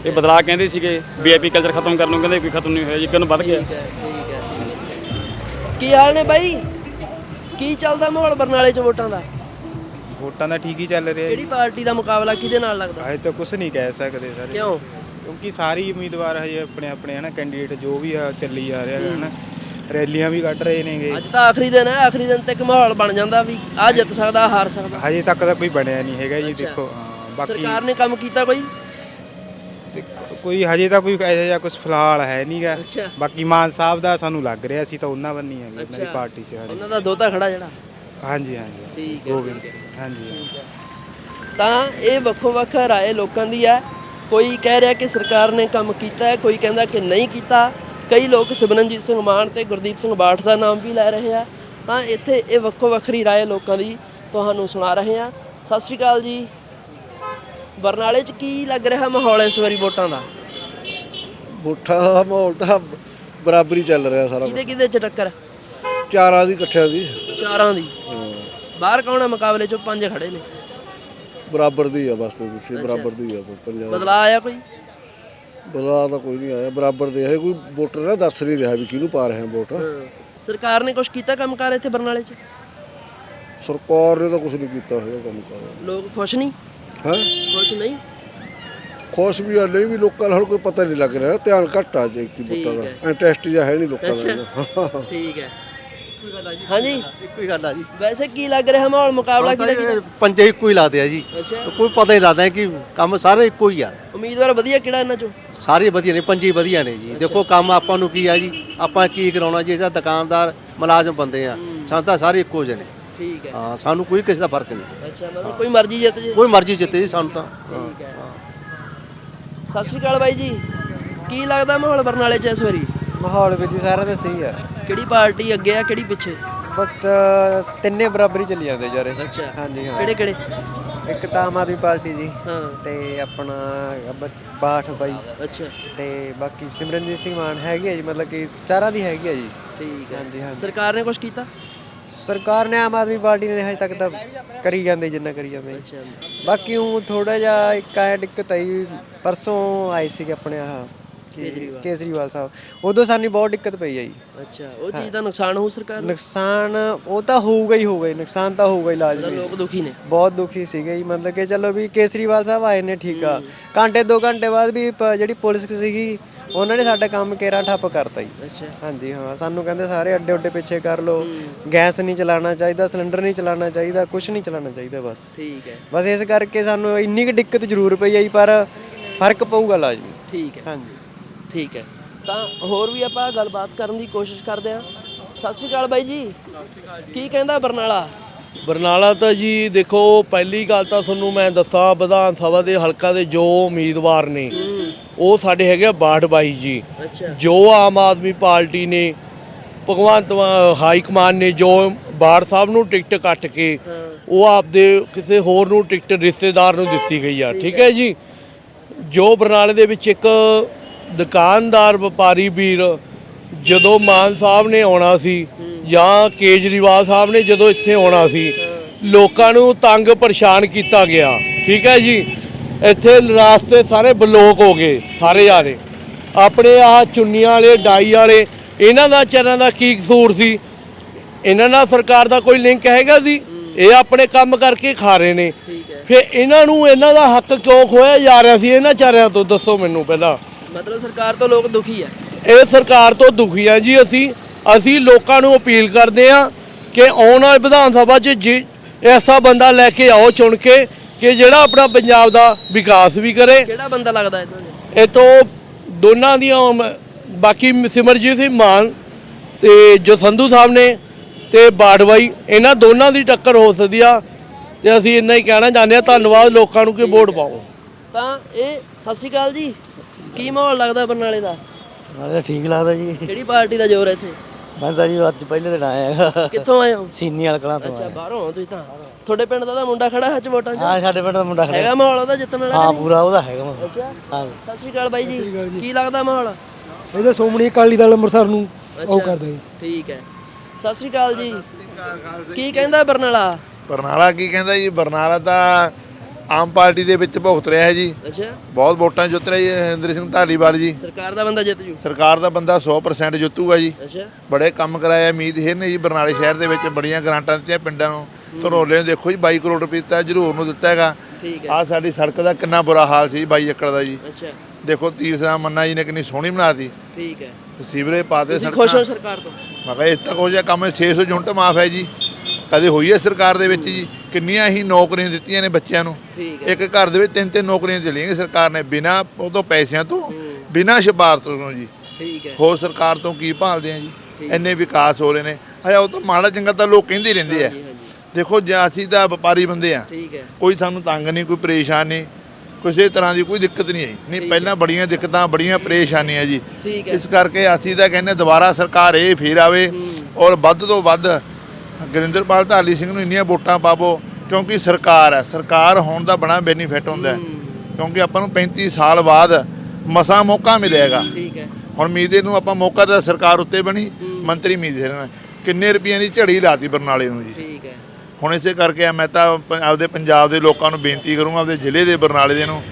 ਇਹ ਬਦਲਾਅ ਕਹਿੰਦੇ ਸੀਗੇ। ਵੀਆਈਪੀ ਕਲਚਰ ਖਤਮ ਕਰਨ ਨੂੰ ਕਹਿੰਦੇ ਕੋਈ ਖਤਮ ਨਹੀਂ ਹੋਇਆ ਜੀ ਕਿੰਨੂੰ ਵੱਧ ਗਿਆ? ਠੀਕ ਹੈ ਠੀਕ ਹੈ। ਕੀ ਹਾਲ ਨੇ ਬਾਈ? ਕੀ ਚੱਲਦਾ ਮਾਹੌਲ ਬਰਨਾਲੇ 'ਚ ਵੋਟਾਂ ਦਾ? ਵੋਟਾਂ ਦਾ ਠੀਕ ਹੀ ਚੱਲ ਰਿਹਾ ਕਿਹੜੀ ਪਾਰਟੀ ਦਾ ਮੁਕਾਬਲਾ ਕਿਹਦੇ ਨਾਲ ਲੱਗਦਾ? ਅਜੇ ਤਾਂ ਕੁਝ ਨਹੀਂ ਕਹਿ ਸਕਦੇ ਸਰ। ਕਿਉਂ? ਕਿਉਂਕਿ ਸਾਰੇ ਉਮੀਦਵਾਰ ਹਜੇ ਆਪਣੇ ਆਪਣੇ ਹਨਾ ਕੈਂਡੀਡੇਟ ਜੋ ਵੀ ਆ ਚੱਲੀ ਜਾ ਰਿਹਾ ਹਨਾ ਰੈਲੀਆਂ ਵੀ ਕੱਢ ਰਹੇ ਨੇਗੇ। ਅੱਜ ਤਾਂ ਆਖਰੀ ਦਿਨ ਹੈ ਆਖਰੀ ਦਿਨ ਤੇ ਇੱਕ ਮਾਹੌਲ ਬਣ ਜਾਂਦਾ ਵੀ ਆ ਜਿੱਤ ਸਕਦਾ ਆਹ ਹਾਰ ਸਕਦਾ। ਹਜੇ ਤੱਕ ਤਾਂ ਕੋਈ ਬਣਿਆ ਨਹੀਂ ਹੈਗਾ ਜੀ ਅੱਛਾ। ਦੇਖੋ ਹਾਂ, ਬਾਕੀ ਸਰਕਾਰ ਨੇ ਕੰਮ ਕੀਤਾ ਕੋਈ? ਤੇ ਕੋਈ ਹਜੇ ਤਾਂ ਕੋਈ ਇਹੋ ਜਿਹਾ ਕੁਝ ਫਿਲਹਾਲ ਹੈ ਨਹੀਂਗਾ। ਅੱਛਾ। ਬਾਕੀ ਮਾਨ ਸਾਹਿਬ ਦਾ ਸਾਨੂੰ ਲੱਗ ਰਿਹਾ ਸੀ ਤਾਂ ਉਹਨਾਂ ਬੰਨੀ ਹੈਗੀ ਉਹਨਾਂ ਦੀ ਅੱਛਾ। ਪਾਰਟੀ 'ਚ ਹਾਂਜੀ। ਉਹਨਾਂ ਦਾ ਦੋਤਾ ਖੜਾ ਜਿਹੜਾ। ਹਾਂਜੀ ਹਾਂਜੀ। ਠੀਕ ਹੈ ਗੋਬਿੰਦ ਸਿੰਘ। ਹਾਂਜੀ ਹਾਂਜੀ। ਤਾਂ ਇਹ ਵੱਖੋ ਵੱਖ ਰਾਏ ਲੋਕਾਂ ਦੀ ਹੈ। ਕੋਈ ਕਹਿ ਰਿਹਾ ਕਿ ਸਰਕਾਰ ਨੇ ਕੰਮ ਕੀਤਾ ਹੈ ਕੋਈ ਕਹਿੰਦਾ ਕਿ ਨਹੀਂ ਕੀਤਾ। ਕਈ ਲੋਕ ਸਿਮਰਨਜੀਤ ਸਿੰਘ ਮਾਨ ਤੇ ਗੁਰਦੀਪ ਸਿੰਘ ਬਾਠ ਦਾ ਨਾਮ ਵੀ ਲੈ ਰਹੇ ਆ। ਤਾਂ ਇੱਥੇ ਇਹ ਵੱਖੋ ਵੱਖਰੀ ਰਾਏ ਲੋਕਾਂ ਦੀ ਤੁਹਾਨੂੰ ਸੁਣਾ ਰਹੇ ਆ। ਸਤਿ ਸ਼੍ਰੀ ਅਕਾਲ ਜੀ। ਬਰਨਾਲੇ 'ਚ ਕੀ ਲੱਗ ਰਿਹਾ ਮਾਹੌਲ ਇਸ ਵਾਰੀ ਵੋਟਾਂ ਦਾ? ਵੋਟਾਂ ਦਾ ਮਾਹੌਲ ਤਾਂ ਬਰਾਬਰੀ ਚੱਲ ਰਿਹਾ ਸਾਰਾ ਕਿਹਦੇ ਕਿਹਦੇ 'ਚ ਟੱਕਰ? ਚਾਰਾਂ ਦੀ ਇਕੱਠਿਆਂ ਦੀ। ਚਾਰਾਂ ਦੀ। ਬਾਹਰ ਕੌਣ ਹੈ ਮੁਕਾਬਲੇ 'ਚੋਂ ਪੰਜ ਖੜੇ ਨੇ? ਬਰਾਬਰ ਦੀ ਆ ਬਸ ਤੁਸੀਂ ਬਰਾਬਰ ਦੀ ਆ ਪੰਜਾਬ ਬਦਲਾਅ ਆਇਆ ਕੋਈ? ਬਦਲਾਅ ਤਾਂ ਕੋਈ ਨਹੀਂ ਆਇਆ ਬਰਾਬਰ ਦੇ ਹੈ ਕੋਈ ਵੋਟਰ ਨਾ ਦੱਸ ਨਹੀਂ ਰਿਹਾ ਵੀ ਕਿਹਨੂੰ ਪਾ ਰਹੇ ਆ ਵੋਟ। ਸਰਕਾਰ ਨੇ ਕੁਝ ਕੀਤਾ ਕੰਮਕਾਰ ਇੱਥੇ ਬਰਨਾਲੇ 'ਚ? ਸਰਕਾਰ ਨੇ ਤਾਂ ਕੁਝ ਨਹੀਂ ਕੀਤਾ ਹੋਇਆ ਕੰਮ ਕਰ ਲੋਕ ਖੁਸ਼ ਨਹੀਂ? ਹੈ? ਖੁਸ਼ ਨਹੀਂ? ਖੁਸ਼ ਵੀ ਆ ਨਹੀਂ ਵੀ ਲੋਕਾਂ ਨਾਲ ਕੋਈ ਪਤਾ ਨਹੀਂ ਲੱਗ ਰਿਹਾ। ਧਿਆਨ ਘੱਟ ਆ ਜੇ ਵੋਟਾਂ ਠੀਕ ਦਾ ਇੰਟਰਸਟ ਜਿਹਾ ਹੈ ਨਹੀਂ ਲੋਕਾਂ ਦਾ ਠੀਕ ਹੈ। ਹਾਂਜੀ। ਇੱਕੋ ਹੀ ਗੱਲ ਆ ਜੀ। ਵੈਸੇ ਕੀ ਲੱਗ ਰਿਹਾ ਮਾਹੌਲ ਮੁਕਾਬਲਾ ਕਿਹਦਾ ਕਿਹਦਾ ਪੰਜੇ ਇੱਕੋ ਹੀ ਲਾਦੇ ਆ ਜੀ। ਅੱਛਾ। ਕੋਈ ਪਤਾ ਨਹੀਂ ਲੱਗਦਾ ਕਿ ਕੰਮ ਸਾਰੇ ਇੱਕੋ ਹੀ ਆ। ਉਮੀਦਵਾਰ ਵਧੀਆ ਕਿਹੜਾ ਇਹਨਾਂ ਚੋਂ? ਸਾਰੇ ਵਧੀਆ ਨੇ ਪੰਜੇ ਵਧੀਆ ਨੇ ਜੀ। ਦੇਖੋ ਕੰਮ ਆਪਾਂ ਨੂੰ ਕੀ ਆ ਜੀ? ਆਪਾਂ ਕੀ ਕਰਾਉਣਾ ਜੀ? ਇਹਦਾ ਦੁਕਾਨਦਾਰ ਮੁਲਾਜ਼ਮ ਬੰਦੇ ਆ। ਸਾਨੂੰ ਤਾਂ ਸਾਰੇ ਇੱਕੋ ਜਿਹੇ ਨੇ। ਠੀਕ ਹੈ। ਹਾਂ ਸਾਨੂੰ ਕੋਈ ਕਿਸੇ ਦਾ ਫ਼ਰਕ ਨਹੀਂ। ਅੱਛਾ ਮਤਲਬ ਕੋਈ ਮਰਜ਼ੀ ਜਿੱਤ ਜੇ। ਕੋਈ ਮਰਜ਼ੀ ਜਿੱਤੇ ਜੀ ਸਾਨੂੰ ਤਾਂ। ਠੀਕ ਹੈ। ਸਤਿ ਸ਼੍ਰੀ ਅਕਾਲ ਬਾਈ ਜੀ। ਕੀ ਲੱਗਦਾ ਮਾਹੌਲ ਬਰਨਾਲੇ 'ਚ ਇਸ ਵਾਰੀ? ਮਾਹੌਲ ਵਿੱਚ ਜੀ ਸਾਰਾ ਤਾਂ ਸਹੀ ਆ। ਕਿਹੜੀ ਪਾਰਟੀ ਅੱਗੇ ਆ ਕਿਹੜੀ ਪਿੱਛੇ? ਬਟ ਤਿੰਨੇ ਬਰਾਬਰ ਹੀ ਚੱਲੀ ਜਾਂਦੇ ਯਾਰੇ ਅੱਛਾ। ਹਾਂਜੀ, ਹਾਂ। ਕਿਹੜੇ ਕਿਹੜੇ? ਇੱਕ ਤਾਂ ਆਮ ਆਦਮੀ ਪਾਰਟੀ ਜੀ। ਹਾਂ। ਤੇ ਆਪਣਾ ਬਚ- ਬਾਠ ਬਾਈ। ਅੱਛਾ। ਤੇ ਬਾਕੀ ਸਿਮਰਨਜੀਤ ਸਿੰਘ ਮਾਨ ਹੈਗੀ ਜੀ ਮਤਲਬ ਕਿ ਚਾਰਾਂ ਦੀ ਹੈਗੀ ਆ ਜੀ। ਠੀਕ ਹੈ ਹਾਂਜੀ ਹਾਂਜੀ। ਸਰਕਾਰ ਨੇ ਕੁਝ ਕੀਤਾ? ਸਰਕਾਰ ਨੇ ਆਮ ਆਦਮੀ ਪਾਰਟੀ ਨੇ ਹਜੇ ਤੱਕ ਤਾਂ ਕਰੀ ਜਾਂਦੇ ਜਿੰਨਾ ਕਰੀ ਜਾਂਦੇ ਅੱਛਾ। ਬਾਕੀ ਉਹ ਥੋੜਾ ਜਿਹਾ ਇੱਕ ਆਇਆ ਦਿੱਕਤ ਆਈ ਪਰਸੋਂ ਆਏ ਸੀਗੇ ਆਪਣੇ ਆਹ ਕੇਜਰੀਵਾਲ। ਕੇਜਰੀਵਾਲ ਸਾਹਿਬ। ਉਦੋਂ ਸਾਨੂੰ ਬਹੁਤ ਦਿੱਕਤ ਪਈ ਆ ਜੀ। ਅੱਛਾ ਉਹ ਚੀਜ਼ ਦਾ ਨੁਕਸਾਨ ਹੋਊ ਸਰਕਾਰ ਨੂੰ? ਨੁਕਸਾਨ ਉਹ ਤਾਂ ਹੋਊਗਾ ਹੀ ਹੋਊਗਾ ਨੁਕਸਾਨ ਤਾਂ ਹੋਊਗਾ ਹੀ ਮਤਲਬ ਲਾਜ਼ਮੀ ਲੋਕ ਦੁਖੀ ਨੇ? ਬਹੁਤ ਦੁਖੀ ਸੀਗੇ ਜੀ ਮਤਲਬ ਕਿ ਚਲੋ ਵੀ ਕੇਸਰੀਵਾਲ ਸਾਹਿਬ ਆਏ ਨੇ ਠੀਕ ਆ। ਘੰਟੇ ਦੋ ਘੰਟੇ ਬਾਅਦ ਵੀ ਪ- ਜਿਹੜੀ ਪੁਲਿਸ ਸੀਗੀ ਉਹਨਾਂ ਨੇ ਸਾਡਾ ਕੰਮ ਕੇਰਾ ਠੱਪ ਕਰਤਾ ਜੀ। ਅੱਛਾ। ਹਾਂਜੀ ਹਾਂ ਸਾਨੂੰ ਕਹਿੰਦੇ ਸਾਰੇ ਅੱਡੇ ਉੱਡੇ ਪਿੱਛੇ ਕਰ ਲਓ। ਗੈਸ ਨਹੀਂ ਚਲਾਉਣਾ ਚਾਹੀਦਾ ਸਿਲੰਡਰ ਨਹੀਂ ਚਲਾਉਣਾ ਚਾਹੀਦਾ ਕੁਝ ਨਹੀਂ ਚਲਾਉਣਾ ਚਾਹੀਦਾ ਬਸ। ਠੀਕ ਹੈ। ਬਸ ਇਸ ਕਰਕੇ ਸਾਨੂੰ ਇੰਨੀ ਕੁ ਦਿੱਕਤ ਜ਼ਰੂਰ ਪਈ ਆਈ ਪਰ ਫ਼ਰਕ ਪਊਗਾ ਲਾਜ਼ਮੀ ਠੀਕ ਹੈ। ਹਾਂਜੀ। ਠੀਕ ਹੈ। ਤਾਂ ਹੋਰ ਵੀ ਆਪਾਂ ਗੱਲਬਾਤ ਕਰਨ ਦੀ ਕੋਸ਼ਿਸ਼ ਕਰਦੇ ਹਾਂ। ਸਤਿ ਸ਼੍ਰੀ ਅਕਾਲ ਬਾਈ ਜੀ। ਕੀ ਕਹਿੰਦਾ ਬਰਨਾਲਾ? ਬਰਨਾਲਾ ਤਾਂ ਜੀ ਦੇਖੋ ਪਹਿਲੀ ਗੱਲ ਤਾਂ ਤੁਹਾਨੂੰ ਮੈਂ ਦੱਸਾਂ ਵਿਧਾਨ ਸਭਾ ਦੇ ਹਲਕਾ ਦੇ ਜੋ ਉਮੀਦਵਾਰ ਨੇ ਉਹ ਸਾਡੇ ਹੈਗੇ ਬਾਠ ਬਾਈ ਜੀ। ਜੋ ਆਮ ਆਦਮੀ ਪਾਰਟੀ ਨੇ ਭਗਵੰਤ ਹਾਈ ਕਮਾਨ ਨੇ ਜੋ ਬਾੜ ਸਾਹਿਬ ਨੂੰ ਟਿਕਟ ਕੱਟ ਕੇ ਉਹ ਆਪਦੇ ਕਿਸੇ ਹੋਰ ਨੂੰ ਟਿਕਟ ਰਿਸ਼ਤੇਦਾਰ ਨੂੰ ਦਿੱਤੀ ਗਈ ਆ। ਠੀਕ ਹੈ ਜੀ। ਜੋ ਬਰਨਾਲੇ ਦੇ ਵਿੱਚ ਇੱਕ ਦੁਕਾਨਦਾਰ ਵਪਾਰੀ ਵੀਰ ਜਦੋਂ ਮਾਨ ਸਾਹਿਬ ਨੇ ਆਉਣਾ ਸੀ ਜਾਂ ਕੇਜਰੀਵਾਲ ਸਾਹਿਬ ਨੇ ਜਦੋਂ ਇੱਥੇ ਆਉਣਾ ਸੀ ਲੋਕਾਂ ਨੂੰ ਤੰਗ ਪਰੇਸ਼ਾਨ ਕੀਤਾ ਗਿਆ। ਠੀਕ ਹੈ ਜੀ? ਇੱਥੇ ਰਾਸਤੇ ਸਾਰੇ ਬਲੋਕ ਹੋ ਗਏ ਸਾਰੇ ਜਾਣੇ ਆਪਣੇ ਆ ਚੁੰਨੀਆਂ ਵਾਲੇ ਡਾਈ ਵਾਲੇ ਇਹਨਾਂ ਦਾ ਚਰਨ ਦਾ ਕੀ ਕਸੂਰ ਸੀ? ਇਹਨਾਂ ਨਾਲ ਸਰਕਾਰ ਦਾ ਕੋਈ ਲਿੰਕ ਹੈਗਾ ਸੀ ਇਹ ਆਪਣੇ ਕੰਮ ਕਰਕੇ ਖਾ ਰਹੇ ਨੇ। ਠੀਕ ਹੈ। ਫਿਰ ਇਹਨਾਂ ਨੂੰ ਇਹਨਾਂ ਦਾ ਹੱਕ ਕਿਉਂ ਖੋਇਆ ਜਾ ਰਿਹਾ ਸੀ? ਇਹਨਾਂ ਚਾਰਿਆਂ ਤੋਂ ਦੱਸੋ ਮੈਨੂੰ ਪਹਿਲਾਂ। ਮਤਲਬ ਸਰਕਾਰ ਤੋਂ ਲੋਕ ਦੁਖੀ ਆ। ਇਹ ਸਰਕਾਰ ਤੋਂ ਦੁਖੀ ਆ ਜੀ ਅਸੀਂ ਅਸੀਂ ਲੋਕਾਂ ਨੂੰ ਅਪੀਲ ਕਰਦੇ ਆ ਕਿ ਆਉਣ ਵਾਲੇ ਵਿਧਾਨ ਸਭਾ 'ਚ ਜੀ ਐਸਾ ਬੰਦਾ ਲੈ ਕੇ ਆਓ ਚੁਣ ਕੇ ਕਿ ਜਿਹੜਾ ਆਪਣਾ ਪੰਜਾਬ ਦਾ ਵਿਕਾਸ ਵੀ ਕਰੇ। ਕਿਹੜਾ ਬੰਦਾ ਲੱਗਦਾ ਇਹਨਾਂ ਦੇ? ਇਹ ਤੋਂ ਦੋਨਾਂ ਦੀਆਂ ਬਾਕੀ ਸਿਮਰਜੀਤ ਸਿੰਘ ਮਾਨ ਤੇ ਜੋ ਸੰਧੂ ਸਾਹਿਬ ਨੇ ਤੇ ਬਾੜਵਾਈ ਇਹਨਾਂ ਦੋਨਾਂ ਦੀ ਟੱਕਰ ਹੋ ਸਕਦੀ ਆ ਤੇ ਅਸੀਂ ਇੰਨਾ ਹੀ ਕਹਿਣਾ ਚਾਹੁੰਦੇ ਆ ਧੰਨਵਾਦ ਲੋਕਾਂ ਨੂੰ ਕਿ ਵੋਟ ਪਾਓ। ਤਾਂ ਇਹ ਸਤਿ ਸ਼੍ਰੀ ਅਕਾਲ ਜੀ। ਕੀ ਮਾਹੌਲ ਲੱਗਦਾ ਬਰਨਾਲੇ ਦਾ? ਨਾਲੇ ਠੀਕ ਲੱਗਦਾ ਜੀ। ਕਿਹੜੀ ਪਾਰਟੀ ਦਾ ਜ਼ੋਰ ਹੈ ਇੱਥੇ? ਮੈਂ ਤਾਂ ਜੀ ਅੱਜ ਪਹਿਲੇ ਦਿਨ ਆਇਆ ਕਿੱਥੋਂ ਆਏ ਹੋ? ਸੀਨੀ ਵਾਲ ਕਲਾਂ ਤੋਂ ਅੱਛਾ ਬਾਹਰੋਂ ਹੋ ਤੁਸੀਂ ਤਾਂ। ਤੁਹਾਡੇ ਪਿੰਡ ਦਾ ਤਾਂ ਮੁੰਡਾ ਖੜਾ ਹੈ ਚ ਵੋਟਾਂ 'ਚ? ਹਾਂ ਸਾਡੇ ਪਿੰਡ ਦਾ ਮੁੰਡਾ ਹੈਗਾ ਮਾਹੌਲ ਉਹਦਾ ਜਿੱਤਣ ਵਾਲਾ ਹਾਂ ਪੂਰਾ ਉਹਦਾ ਹੈਗਾ। ਨਹੀਂ? ਅੱਛਾ। ਹਾਂ। ਸਤਿ ਸ਼੍ਰੀ ਅਕਾਲ ਬਾਈ ਜੀ। ਕੀ ਲੱਗਦਾ ਮਾਹੌਲ? ਇਹਦਾ ਸੋਮਣੀ ਅਕਾਲੀ ਦਲ ਅੰਮ੍ਰਿਤਸਰ ਨੂੰ ਉਹ ਕਰਦਾ ਜੀ ਠੀਕ ਹੈ। ਸਤਿ ਸ਼੍ਰੀ ਅਕਾਲ ਜੀ। ਕੀ ਕਹਿੰਦਾ ਬਰਨਾਲਾ? ਬਰਨਾਲਾ ਕੀ ਕਹਿੰਦਾ ਜੀ? ਬਰਨਾਲਾ ਤਾਂ ਆਮ ਪਾਰਟੀ ਦੇ ਵਿੱਚ ਭੁਗਤ ਰਿਹਾ ਹੈ ਜੀ। ਅੱਛਾ। ਬਹੁਤ ਵੋਟਾਂ ਜਿੱਤ ਰਿਹਾ ਜੀ ਹਰਿੰਦਰ ਸਿੰਘ ਧਾਲੀਵਾਲ ਜੀ। ਸਰਕਾਰ ਦਾ ਬੰਦਾ ਜਿੱਤ ਜੂ। ਸਰਕਾਰ ਦਾ ਬੰਦਾ 100% ਜਿੱਤੂਗਾ ਜੀ। ਅੱਛਾ। ਬੜੇ ਕੰਮ ਕਰਾਇਆ ਉਮੀਦ ਹੈ ਨੇ ਜੀ ਬਰਨਾਲੇ ਸ਼ਹਿਰ ਦੇ ਵਿੱਚ ਬੜੀਆਂ ਗ੍ਰਾਂਟਾਂ ਦਿੱਤੀਆਂ ਪਿੰਡਾਂ ਨੂੰ। ਧਰੋਲੇ ਨੂੰ ਦੇਖੋ ਜੀ 22 ਕਰੋੜ ਰੁਪਏ ਦਿੱਤਾ ਜ਼ਰੂਰ ਨੂੰ ਦਿੱਤਾ ਹੈਗਾ। ਠੀਕ ਹੈ। ਆਹ ਸਾਡੀ ਸੜਕ ਦਾ ਕਿੰਨਾ ਬੁਰਾ ਹਾਲ ਸੀ 22 ਏਕੜ ਦਾ ਜੀ। ਅੱਛਾ। ਦੇਖੋ ਤੀਰਸਰਾ ਮੰਨਾ ਜੀ ਨੇ ਕਿੰਨੀ ਸੋਹਣੀ ਬਣਾਤੀ। ਠੀਕ ਹੈ। ਸੀਵਰੇ ਪਾਤੇ ਤੁਸੀਂ ਖੁਸ਼ ਹੋ ਸਰਕਾਰ ਤੋਂ? ਮੈਂ ਕਿਹਾ ਇਸ ਤੱਕ ਹੋ ਜਾ ਕੰਮ 600 ਯੂਨਿਟ ਮਾਫ ਹੈ ਜੀ। ਕਦੇ ਹੋਈ ਹੈ ਸਰਕਾਰ ਦੇ ਵਿੱਚ ਜੀ? ਕਿੰਨੀਆਂ ਹੀ ਨੌਕਰੀਆਂ ਦਿੱਤੀਆਂ ਨੇ ਬੱਚਿਆਂ ਨੂੰ। ਠੀਕ ਹੈ। ਇੱਕ ਘਰ ਦੇ ਵਿੱਚ ਤਿੰਨ ਤਿੰਨ ਨੌਕਰੀਆਂ ਚੱਲੀਆਂ ਸਰਕਾਰ ਨੇ ਬਿਨਾ ਉਹ ਤੋਂ ਪੈਸਿਆਂ ਤੋਂ ਬਿਨਾ ਸਿਫਾਰਸ਼ ਤੋਂ ਜੀ। ਠੀਕ ਹੈ। ਹੋਰ ਸਰਕਾਰ ਤੋਂ ਕੀ ਭਾਲਦੇ ਆ ਜੀ? ਇੰਨੇ ਵਿਕਾਸ ਹੋ ਰਹੇ ਨੇ। ਹਜਾ ਉਹ ਤਾਂ ਮਾੜਾ ਚੰਗਾ ਤਾਂ ਲੋਕ ਕਹਿੰਦੇ ਰਹਿੰਦੇ ਆ। ਦੇਖੋ ਜੇ ਅਸੀਂ ਤਾਂ ਵਪਾਰੀ ਬੰਦੇ ਆ। ਕੋਈ ਸਾਨੂੰ ਤੰਗ ਨਹੀਂ ਕੋਈ ਪਰੇਸ਼ਾਨ ਨਹੀਂ। ਕਿਸੇ ਤਰ੍ਹਾਂ ਦੀ ਕੋਈ ਦਿੱਕਤ ਨਹੀਂ ਆਈ। ਨਹੀਂ ਪਹਿਲਾਂ ਬੜੀਆਂ ਦਿੱਕਤਾਂ ਬੜੀਆਂ ਪਰੇਸ਼ਾਨੀਆਂ ਜੀ। ਇਸ ਕਰਕੇ ਅਸੀਂ ਤਾਂ ਕਹਿੰਦੇ ਦੁਬਾਰਾ ਸਰਕਾਰ ਇਹ ਫੇਰ ਆਵੇ ਔਰ ਵੱਧ ਤੋਂ ਵੱਧ ਗੁਰਿੰਦਰਪਾਲ ਢਾਲੀ ਸਿੰਘ ਨੂੰ ਇੰਨੀਆਂ ਵੋਟਾਂ ਪਾਵੋ ਕਿਉਂਕਿ ਸਰਕਾਰ ਹੈ ਸਰਕਾਰ ਹੋਣ ਦਾ ਬੜਾ ਬੈਨੀਫਿਟ ਹੁੰਦਾ ਹੈ। ਕਿਉਂਕਿ ਆਪਾਂ ਨੂੰ 35 ਸਾਲ ਬਾਅਦ ਮਸਾ ਮੌਕਾ ਮਿਲੇਗਾ। ਠੀਕ ਹੈ। ਹੁਣ ਮੀਦੇ ਨੂੰ ਆਪਾਂ ਮੌਕਾ ਤਾਂ ਸਰਕਾਰ ਉੱਤੇ ਬਣੀ ਮੰਤਰੀ ਮੀਦੇ ਨੇ ਕਿੰਨੇ ਰੁਪਈਆਂ ਦੀ ਝੜੀ ਲਾਤੀ ਬਰਨਾਲੇ ਨੂੰ ਜੀ। ਠੀਕ ਹੈ। ਹੁਣ ਇਸੇ ਕਰਕੇ ਮੈਂ ਤਾਂ ਆਪਦੇ ਪੰਜਾਬ ਦੇ ਲੋਕਾਂ ਨੂੰ ਬੇਨਤੀ ਕਰੂੰਗਾ ਆਪਦੇ ਜ਼ਿਲ੍ਹੇ ਦੇ ਬਰਨਾਲੇ ਦੇ ਨੂੰ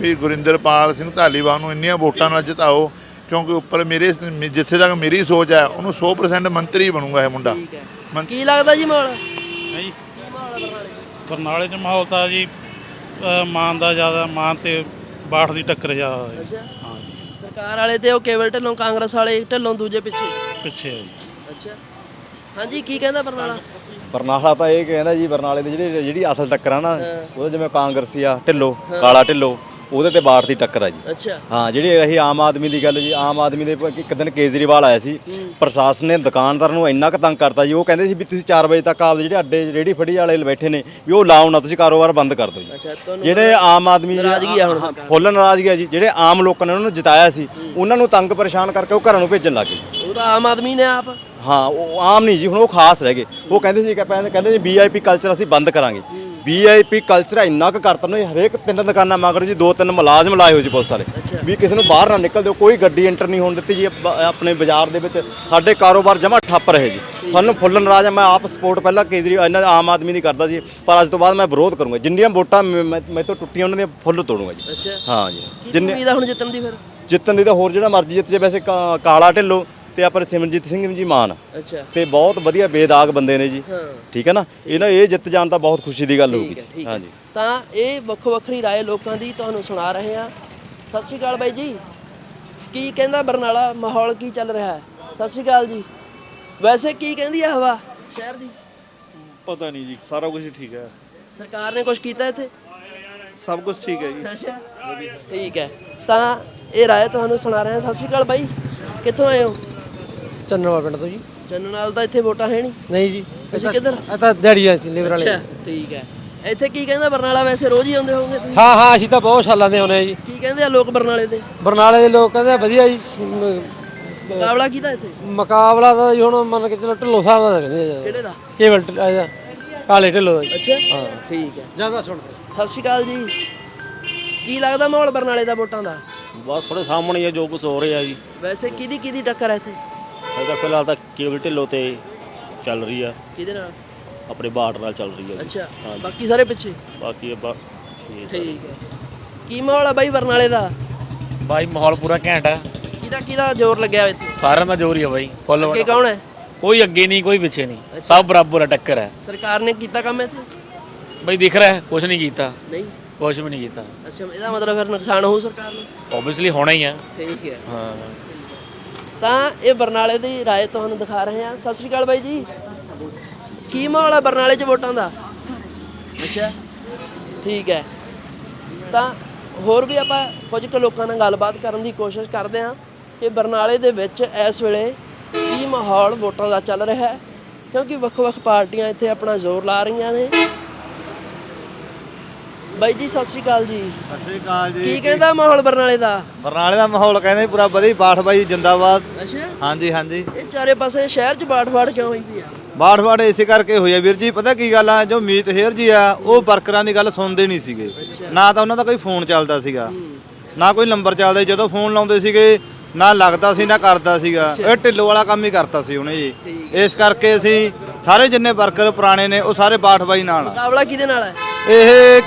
ਵੀ ਗੁਰਿੰਦਰਪਾਲ ਸਿੰਘ ਧਾਲੀਵਾਲ ਨੂੰ ਇੰਨੀਆਂ ਵੋਟਾਂ ਨਾਲ ਜਿਤਾਓ ਕਿਉਂਕਿ ਉੱਪਰ ਮੇਰੇ ਜਿੱਥੇ ਤੱਕ ਮੇਰੀ ਸੋਚ ਹੈ ਉਹਨੂੰ 100% ਮੰਤਰੀ ਬਣੂਗਾ ਇਹ ਮੁੰਡਾ। ਠੀਕ ਹੈ। ਮਨ- ਕੀ ਲੱਗਦਾ ਜੀ ਮਾਹੌਲ? ਨਹੀਂ। ਕੀ ਮਾਹੌਲ ਹੈ ਬਰਨਾਲੇ 'ਚ? ਬਰਨਾਲੇ 'ਚ ਮਾਹੌਲ ਤਾਂ ਜੀ ਅ, ਮਾਨ ਦਾ ਜ਼ਿਆਦਾ ਮਾਨ ਤੇ ਬਾਠ ਦੀ ਟੱਕਰ ਜ਼ਿਆਦਾ ਹੈ ਅੱਛਾ। ਹਾਂ ਜੀ। ਸਰਕਾਰ ਵਾਲੇ ਤੇ ਉਹ ਕੇਵਲ ਢਿੱਲੋਂ ਕਾਂਗਰਸ ਵਾਲੇ ਢਿੱਲੋਂ ਦੂਜੇ ਪਿੱਛੇ? ਪਿੱਛੇ ਹੈ ਜੀ। ਅੱਛਾ। ਹਾਂਜੀ ਕੀ ਕਹਿੰਦਾ ਬਰਨਾਲਾ? ਬਰਨਾਲਾ ਤਾਂ ਇਹ ਕਹਿੰਦਾ ਜੀ ਬਰਨਾਲੇ ਦੀ ਜਿਹੜੀ ਜਿਹੜੀ ਅਸਲ ਟੱਕਰ ਆ ਨਾ ਉਹਦੇ ਜਿਵੇਂ ਕਾਂਗਰਸੀ ਆ ਢਿੱਲੋ ਕਾਲਾ ਢਿੱਲੋ। ਉਹਦੇ ਤੇ ਬਾੜ ਦੀ ਟੱਕਰ ਆ ਜੀ। ਅੱਛਾ। ਹਾਂ ਜਿਹੜੀ ਰਹੀ ਆਮ ਆਦਮੀ ਦੀ ਗੱਲ ਜੀ ਆਮ ਆਦਮੀ ਦੇ ਪ- ਇੱਕ ਦਿਨ ਕੇਜਰੀਵਾਲ ਆਇਆ ਸੀ। ਪ੍ਰਸ਼ਾਸਨ ਨੇ ਦੁਕਾਨਦਾਰ ਨੂੰ ਇੰਨਾ ਕੁ ਤੰਗ ਕਰਤਾ ਜੀ ਉਹ ਕਹਿੰਦੇ ਸੀ ਵੀ ਤੁਸੀਂ 4 ਵਜੇ ਤੱਕ ਆਪਦੇ ਜਿਹੜੇ ਅੱਡੇ ਰੇੜੀ ਫੜੀ ਵਾਲੇ ਬੈਠੇ ਨੇ ਵੀ ਉਹ ਲਾਓ ਨਾ ਤੁਸੀਂ ਕਾਰੋਬਾਰ ਬੰਦ ਕਰ ਦਿਓ ਜੀ। ਅੱਛਾ ਤੁਹਾਨੂੰ ਜਿਹੜੇ ਆਮ ਆਦਮੀ ਨਾਰਾਜ਼ਗੀ ਆ ਹੁਣ ਸਰਕਾਰ ਫੁੱਲ ਨਾਰਾਜ਼ਗੀ ਆ ਜੀ ਜਿਹੜੇ ਆਮ ਲੋਕਾਂ ਨੇ ਉਹਨਾਂ ਨੂੰ ਜਿਤਾਇਆ ਸੀ ਉਹਨਾਂ ਨੂੰ ਤੰਗ ਪਰੇਸ਼ਾਨ ਕਰਕੇ ਉਹ ਘਰਾਂ ਨੂੰ ਭੇਜਣ ਲੱਗੇ ਉਹ ਤਾਂ ਆਮ ਆਦਮੀ ਨੇ ਆਪ। ਹਾਂ ਉਹ ਆਮ ਨਹੀਂ ਜੀ ਹੁਣ ਉਹ ਖਾਸ ਰਹਿ ਗਏ। ਉਹ ਕਹਿੰਦੇ ਸੀ ਕਿ ਕਹਿੰਦੇ ਕਹਿੰਦੇ ਜੀ ਵੀਆਈਪੀ ਕਲਚਰ ਅਸੀਂ ਬੰਦ ਕਰਾਂਗੇ। ਵੀਆਈਪੀ ਕਲਚਰ ਇੰਨਾ ਕੁ ਕਰਤਾ ਨੇ ਹਰੇਕ ਤਿੰਨ ਦੁਕਾਨਾਂ ਮਗਰ ਜੀ ਦੋ ਤਿੰਨ ਮੁਲਾਜ਼ਮ ਲਾਏ ਹੋਏ ਸੀ ਪੁਲਿਸ ਵਾਲੇ। ਵੀ ਕਿਸੇ ਨੂੰ ਬਾਹਰ ਨਾ ਨਿਕਲ ਦਿਓ ਕੋਈ ਗੱਡੀ ਐਂਟਰ ਨਹੀਂ ਹੋਣ ਦਿੱਤੀ ਜੀ ਆਪਣੇ ਬਾਜ਼ਾਰ ਦੇ ਵਿੱਚ। ਸਾਡੇ ਕਾਰੋਬਾਰ ਜਮਾ ਠੱਪ ਰਹੇ ਜੀ। ਸਾਨੂੰ ਫੁੱਲ ਨਾਰਾਜ਼ ਆ ਮੈਂ ਆਪ ਸਪੋਰਟ ਪਹਿਲਾਂ ਕੇਜਰੀ ਇਹਨਾਂ ਆਮ ਆਦਮੀ ਦੀ ਕਰਦਾ ਸੀ ਪਰ ਅੱਜ ਤੋਂ ਬਾਅਦ ਮੈਂ ਵਿਰੋਧ ਕਰੂੰਗਾ। ਜਿੰਨੀਆਂ ਵੋਟਾਂ ਮੈਂ ਤੋਂ ਟੁੱਟੀਆਂ ਉਹਨਾਂ ਦੀਆਂ ਫੁੱਲ ਤੋੜੂੰਗਾ ਜੀ। ਅੱਛਾ। ਹਾਂ ਜੀ। ਜਿੰਨੇ ਉਮੀਦ ਆ ਹੁਣ ਜਿੱਤਣ ਦੀ ਫਿਰ? ਜਿੱਤਣ ਦੀ ਤਾਂ ਹੋਰ ਜਿਹੜਾ ਮਰਜ਼ੀ ਜਿੱਤ ਜੇ ਵੈਸੇ ਕਾਲਾ ਢਿੱਲੋਂ ਤੇ ਆਪਣੇ ਸਿਮਰਜੀਤ ਸਿੰਘ ਜੀ ਮਾਨ ਅੱਛਾ ਤੇ ਬਹੁਤ ਵਧੀਆ ਬੇਦਾਗ ਬੰਦੇ ਨੇ ਜੀ ਹਾਂ ਠੀਕ ਹੈ ਨਾ ਇਹਨਾਂ ਇਹ ਜਿੱਤ ਜਾਣ ਤਾਂ ਬਹੁਤ ਖੁਸ਼ੀ ਦੀ ਗੱਲ ਹੋਊਗੀ ਠੀਕ ਹੈ ਠੀਕ ਜੀ। ਹੈ ਹਾਂਜੀ ਤਾਂ ਇਹ ਵੱਖੋ ਵੱਖਰੀ رائے ਲੋਕਾਂ ਦੀ ਤੁਹਾਨੂੰ ਸੁਣਾ ਰਹੇ ਆ ਸਤਿ ਸ਼੍ਰੀ ਅਕਾਲ ਬਾਈ ਜੀ ਕੀ ਕਹਿੰਦਾ ਬਰਨਾਲਾ ਮਾਹੌਲ ਕੀ ਚੱਲ ਰਿਹਾ ਹੈ ਸਤਿ ਸ਼੍ਰੀ ਅਕਾਲ ਜੀ ਵੈਸੇ ਕੀ ਕਹਿੰਦੀ ਆ ਹਵਾ ਸ਼ਹਿਰ ਦੀ ਪਤਾ ਨਹੀਂ ਜੀ ਸਾਰਾ ਕੁਝ ਠੀਕ ਹੈ ਸਰਕਾਰ ਨੇ ਕੁਝ ਕੀਤਾ ਇੱਥੇ ਸਭ ਕੁਝ ਠੀਕ ਹੈ ਜੀ ਅੱਛਾ ਠੀਕ ਹੈ ਤਾਂ ਇਹ ਰਾਏ ਤੁਹਾਨੂੰ ਸੁਣਾ ਰਹੇ ਹਾਂ ਸਤਿ ਸ਼੍ਰੀ ਅਕਾਲ ਬਾਈ ਕਿੱਥੋਂ ਆਏ ਹੋ ਚੰਨਵਾ ਪਿੰਡ ਤੋਂ ਜੀ। ਚੰਨ ਨਾਲ ਤਾਂ ਇੱਥੇ ਵੋਟਾਂ ਹੈ ਨਹੀਂ। ਨਹੀਂ ਜੀ। ਤੁਸੀਂ ਕਿੱਧਰ? ਆ ਤਾਂ ਦਿਹਾੜੀਆਂ ਚ ਲੇਬਰ ਅੱਛਾ ਠੀਕ ਹੈ। ਇੱਥੇ ਕੀ ਕਹਿੰਦਾ ਬਰਨਾਲਾ ਵੈਸੇ ਰੋਜ਼ ਹੀ ਆਉਂਦੇ ਹੋਵੋਗੇ ਤੁਸੀਂ? ਹਾਂ ਹਾਂ ਅਸੀਂ ਤਾਂ ਬਹੁਤ ਸਾਲਾਂ ਦੇ ਆਉਨੇ ਆ ਜੀ। ਕੀ ਕਹਿੰਦੇ ਆ ਲੋਕ ਬਰਨਾਲੇ ਦੇ? ਬਰਨਾਲੇ ਦੇ ਲੋਕ ਕਹਿੰਦੇ ਵਧੀਆ ਜੀ। ਮ- ਮੁਕਾਬਲਾ ਕਿਹਦਾ ਇੱਥੇ? ਮੁਕਾਬਲਾ ਤਾਂ ਜੀ ਹੁਣ ਮੰਨ ਕੇ ਚਲੋ ਢਿੱਲੋਂ ਸਾਹਿਬ ਦਾ ਕਹਿੰਦੇ ਆ ਕਿਹੜੇ ਦਾ? ਕੇਵਲ ਢਿੱਲੋਂ ਇਹਦਾ, ਕਾਲੇ ਢਿੱਲੋਂ ਦਾ ਜੀ। ਅੱਛਾ ਹਾਂ। ਠੀਕ ਹੈ। ਜ਼ਿਆਦਾ ਸੁਣ ਸਤਿ ਸ਼੍ਰੀ ਅਕਾਲ ਜੀ। ਕੀ ਲੱਗਦਾ ਮਾਹੌਲ ਬਰਨਾਲੇ ਦਾ ਵੋਟਾਂ ਦਾ? ਬਸ ਥੋੜੇ ਸਾਹਮਣੇ ਹੀ ਹੈ ਜੋ ਕੁਝ ਹੋ ਰਿਹਾ ਜੀ। ਵੈਸੇ ਕਿਹਦੀ ਕਿਹਦੀ ਟੱਕਰ ਹੈ ਇੱਥੇ? ਇਹਦਾ ਫਿਲਹਾਲ ਤਾਂ ਕੇਬਲ ਢਿੱਲੋਂ ਤੇ ਚੱਲ ਰਹੀ ਆ। ਕਿਹਦੇ ਨਾਲ? ਆਪਣੇ ਬਾਰਡਰ ਨਾਲ ਚੱਲ ਰਹੀ ਆ ਜੀ। ਅੱਛਾ ਬਾਕੀ ਸਾਰੇ ਪਿੱਛੇ? ਬਾਕੀ ਆਪਾਂ ਠੀਕ ਠੀਕ ਹੈ ਕੀ ਮਾਹੌਲ ਆ ਬਾਈ ਬਰਨਾਲੇ ਦਾ? ਬਾਈ ਮਾਹੌਲ ਪੂਰਾ ਘੈਂਟ ਹੈ ਕਿਹਦਾ ਕਿਹਦਾ ਜ਼ੋਰ ਲੱਗਿਆ ਇੱਥੇ? ਸਾਰਿਆਂ ਦਾ ਜ਼ੋਰ ਹੀ ਹੈ ਬਾਈ ਫੁੱਲ ਅੱਗੇ ਕੌਣ ਹੈ? ਕੋਈ ਅੱਗੇ ਨਹੀਂ ਕੋਈ ਪਿੱਛੇ ਨਹੀਂ। ਸਭ ਬਰਾਬਰ ਹੈ ਟੱਕਰ ਹੈ ਸਰਕਾਰ ਨੇ ਕੀਤਾ ਕੰਮ ਇੱਥੇ? ਬਾਈ ਦਿਖ ਰਿਹਾ ਹੈ ਕੁਝ ਨਹੀਂ ਕੀਤਾ। ਨਹੀਂ? ਕੁਝ ਵੀ ਨਹੀਂ ਕੀਤਾ। ਅੱਛਾ ਇਹਦਾ ਮਤਲਬ ਫਿਰ ਨੁਕਸਾਨ ਹੋਊ ਸਰਕਾਰ ਨੂੰ? ਓਬਵੀਅਸਲੀ ਹੋਣਾ ਹੀ ਹੈ ਠੀਕ ਹੈ। ਹਾਂ। ਤਾਂ ਇਹ ਬਰਨਾਲੇ ਦੀ ਰਾਏ ਤੁਹਾਨੂੰ ਦਿਖਾ ਰਹੇ ਹਾਂ। ਸਤਿ ਸ਼੍ਰੀ ਅਕਾਲ ਬਾਈ ਜੀ। ਕੀ ਮਾਹੌਲ ਹੈ ਬਰਨਾਲੇ 'ਚ ਵੋਟਾਂ ਦਾ? ਅੱਛਾ। ਠੀਕ ਹੈ। ਤਾਂ ਹੋਰ ਵੀ ਆਪਾਂ ਕੁਝ ਕੁ ਲੋਕਾਂ ਨਾਲ ਗੱਲਬਾਤ ਕਰਨ ਦੀ ਕੋਸ਼ਿਸ਼ ਕਰਦੇ ਹਾਂ ਕਿ ਬਰਨਾਲੇ ਦੇ ਵਿੱਚ ਇਸ ਵੇਲੇ ਕੀ ਮਾਹੌਲ ਵੋਟਾਂ ਦਾ ਚੱਲ ਰਿਹਾ ਹੈ। ਕਿਉਂਕਿ ਵੱਖ-ਵੱਖ ਪਾਰਟੀਆਂ ਇੱਥੇ ਆਪਣਾ ਜ਼ੋਰ ਲਾ ਰਹੀਆਂ ਨੇ। ਬਾਈ ਜੀ ਸਤਿ ਸ਼੍ਰੀ ਅਕਾਲ ਜੀ। ਸਤਿ ਸ੍ਰੀ ਅਕਾਲ ਕੀ ਕਹਿੰਦਾ ਮਾਹੌਲ ਬਰਨਾਲੇ ਦਾ? ਬਰਨਾਲੇ ਦਾ ਮਾਹੌਲ ਕਹਿੰਦੇ ਪੂਰਾ ਵਧੀਆ ਬਾਠ ਬਾਈ ਜਿੰਦਾਬਾਦ। ਅੱਛਾ। ਹਾਂਜੀ ਹਾਂਜੀ। ਇਹ ਚਾਰੇ ਪਾਸੇ ਸ਼ਹਿਰ 'ਚ ਬਾੜ-ਬਾੜ ਕਿਉਂ ਹੋਈ ਪਈ ਆ? ਬਾਠ ਇਸੇ ਕਰਕੇ ਹੋਇਆ ਵੀਰ ਜੀ ਪਤਾ ਕੀ ਗੱਲ ਆ ਜੋ ਮੀਤ ਹੇਰ ਜੀ ਆ ਉਹ ਵਰਕਰਾਂ ਦੀ ਗੱਲ ਸੁਣਦੇ ਨਹੀਂ ਸੀਗੇ। ਨਾ ਤਾਂ ਉਹਨਾਂ ਦਾ ਕੋਈ ਫੋਨ ਚੱਲਦਾ ਸੀਗਾ। ਨਾ ਕੋਈ ਨੰਬਰ ਚੱਲਦਾ। ਜਦੋਂ ਫੋਨ ਲਾਉਂਦੇ ਸੀਗੇ ਨਾ ਲੱਗਦਾ ਸੀ ਨਾ ਕਰਦਾ ਸੀਗਾ। ਇਹ ਢਿੱਲੋ ਵਾਲਾ ਕੰਮ ਹੀ ਕਰਤਾ ਸੀ ਉਹਨੇ ਜੀ। ਇਸ ਕਰਕੇ ਅਸੀਂ ਸਾਰੇ ਜਿੰਨੇ ਵਰਕਰ ਪੁਰਾਣੇ ਨੇ ਉਹ ਸਾਰੇ ਬਾਠ ਬਾਈ ਨਾਲ ਆ। ਮੁਕਾਬਲਾ ਕਿਹਦੇ ਨਾਲ ਹੈ? ਇਹ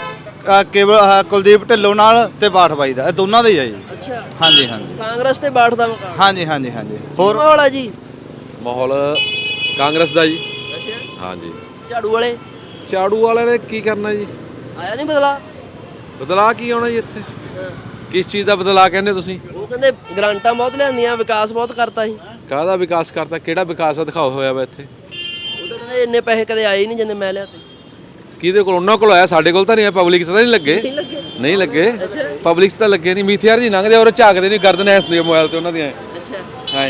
ਅ, ਕੇਵਲ ਕੁਲਦੀਪ ਢਿੱਲੋਂ ਨਾਲ ਤੇ ਬਾਠ ਬਾਈ ਦਾ ਇਹ ਦੋਨਾਂ ਦਾ ਹੀ ਆ ਜੀ। ਅੱਛਾ। ਹਾਂਜੀ ਹਾਂਜੀ। ਕਾਂਗਰਸ ਤੇ ਬਾੜ ਦਾ ਮੁਕਾਬਲਾ। ਹਾਂਜੀ ਹਾਂਜੀ ਹਾਂਜੀ। ਹੋਰ? ਮਾਹੌਲ ਆ ਜੀ। ਮਾਹੌਲ ਕਾਂਗਰਸ ਦਾ ਜੀ। ਅੱਛਾ। ਹਾਂਜੀ। ਝਾੜੂ ਵਾਲੇ? ਝਾੜੂ ਵਾਲਿਆਂ ਨੇ ਕੀ ਕਰਨਾ ਜੀ? ਆਇਆ ਨਹੀਂ ਬਦਲਾ? ਬਦਲਾ ਕੀ ਆਉਣਾ ਜੀ ਇੱਥੇ? ਕਿਸ ਚੀਜ਼ ਦਾ ਬਦਲਾ ਕਹਿੰਦੇ ਤੁਸੀਂ? ਉਹ ਕਹਿੰਦੇ ਗ੍ਰਾਂਟਾਂ ਬਹੁਤ ਲਿਆਂਦੀਆਂ ਵਿਕਾਸ ਬਹੁਤ ਕਰਤਾ ਸੀ। ਕਾਹਦਾ ਵਿਕਾਸ ਕਰਤਾ? ਕਿਹੜਾ ਵਿਕਾਸ ਆ ਦਿਖਾਓ ਹੋਇਆ ਵਾ ਇੱਥੇ? ਉਹ ਤਾਂ ਕਹਿੰਦੇ ਇੰਨੇ ਪੈਸੇ ਕਦੇ ਆਏ ਹੀ ਨਹੀਂ ਜਿੰਨੇ ਮੈਂ ਲਿਆ ਤੇ। ਕਿਹਦੇ ਕੋਲ? ਉਹਨਾਂ ਕੋਲ ਆਇਆ ਸਾਡੇ ਕੋਲ ਤਾਂ ਨਹੀਂ ਆ ਪਬਲਿਕ ਤਾਂ ਨਹੀਂ ਲੱਗੇ। ਨਹੀਂ ਲੱਗੇ। ਪਬਲਿਕ ਤਾਂ ਲੱਗੇ ਨਹੀਂ। ਮੀਥਿਆਰ ਜੀ ਲੰਘਦੇ ਔਰ ਝਾਕਦੇ ਨਹੀਂ ਗਰਦਨ ਐਸ ਦੇ ਮੋਬਾਈਲ ਤੇ ਉਹਨਾਂ ਦੀਆਂ। ਅੱਛਾ। ਹਾਂ।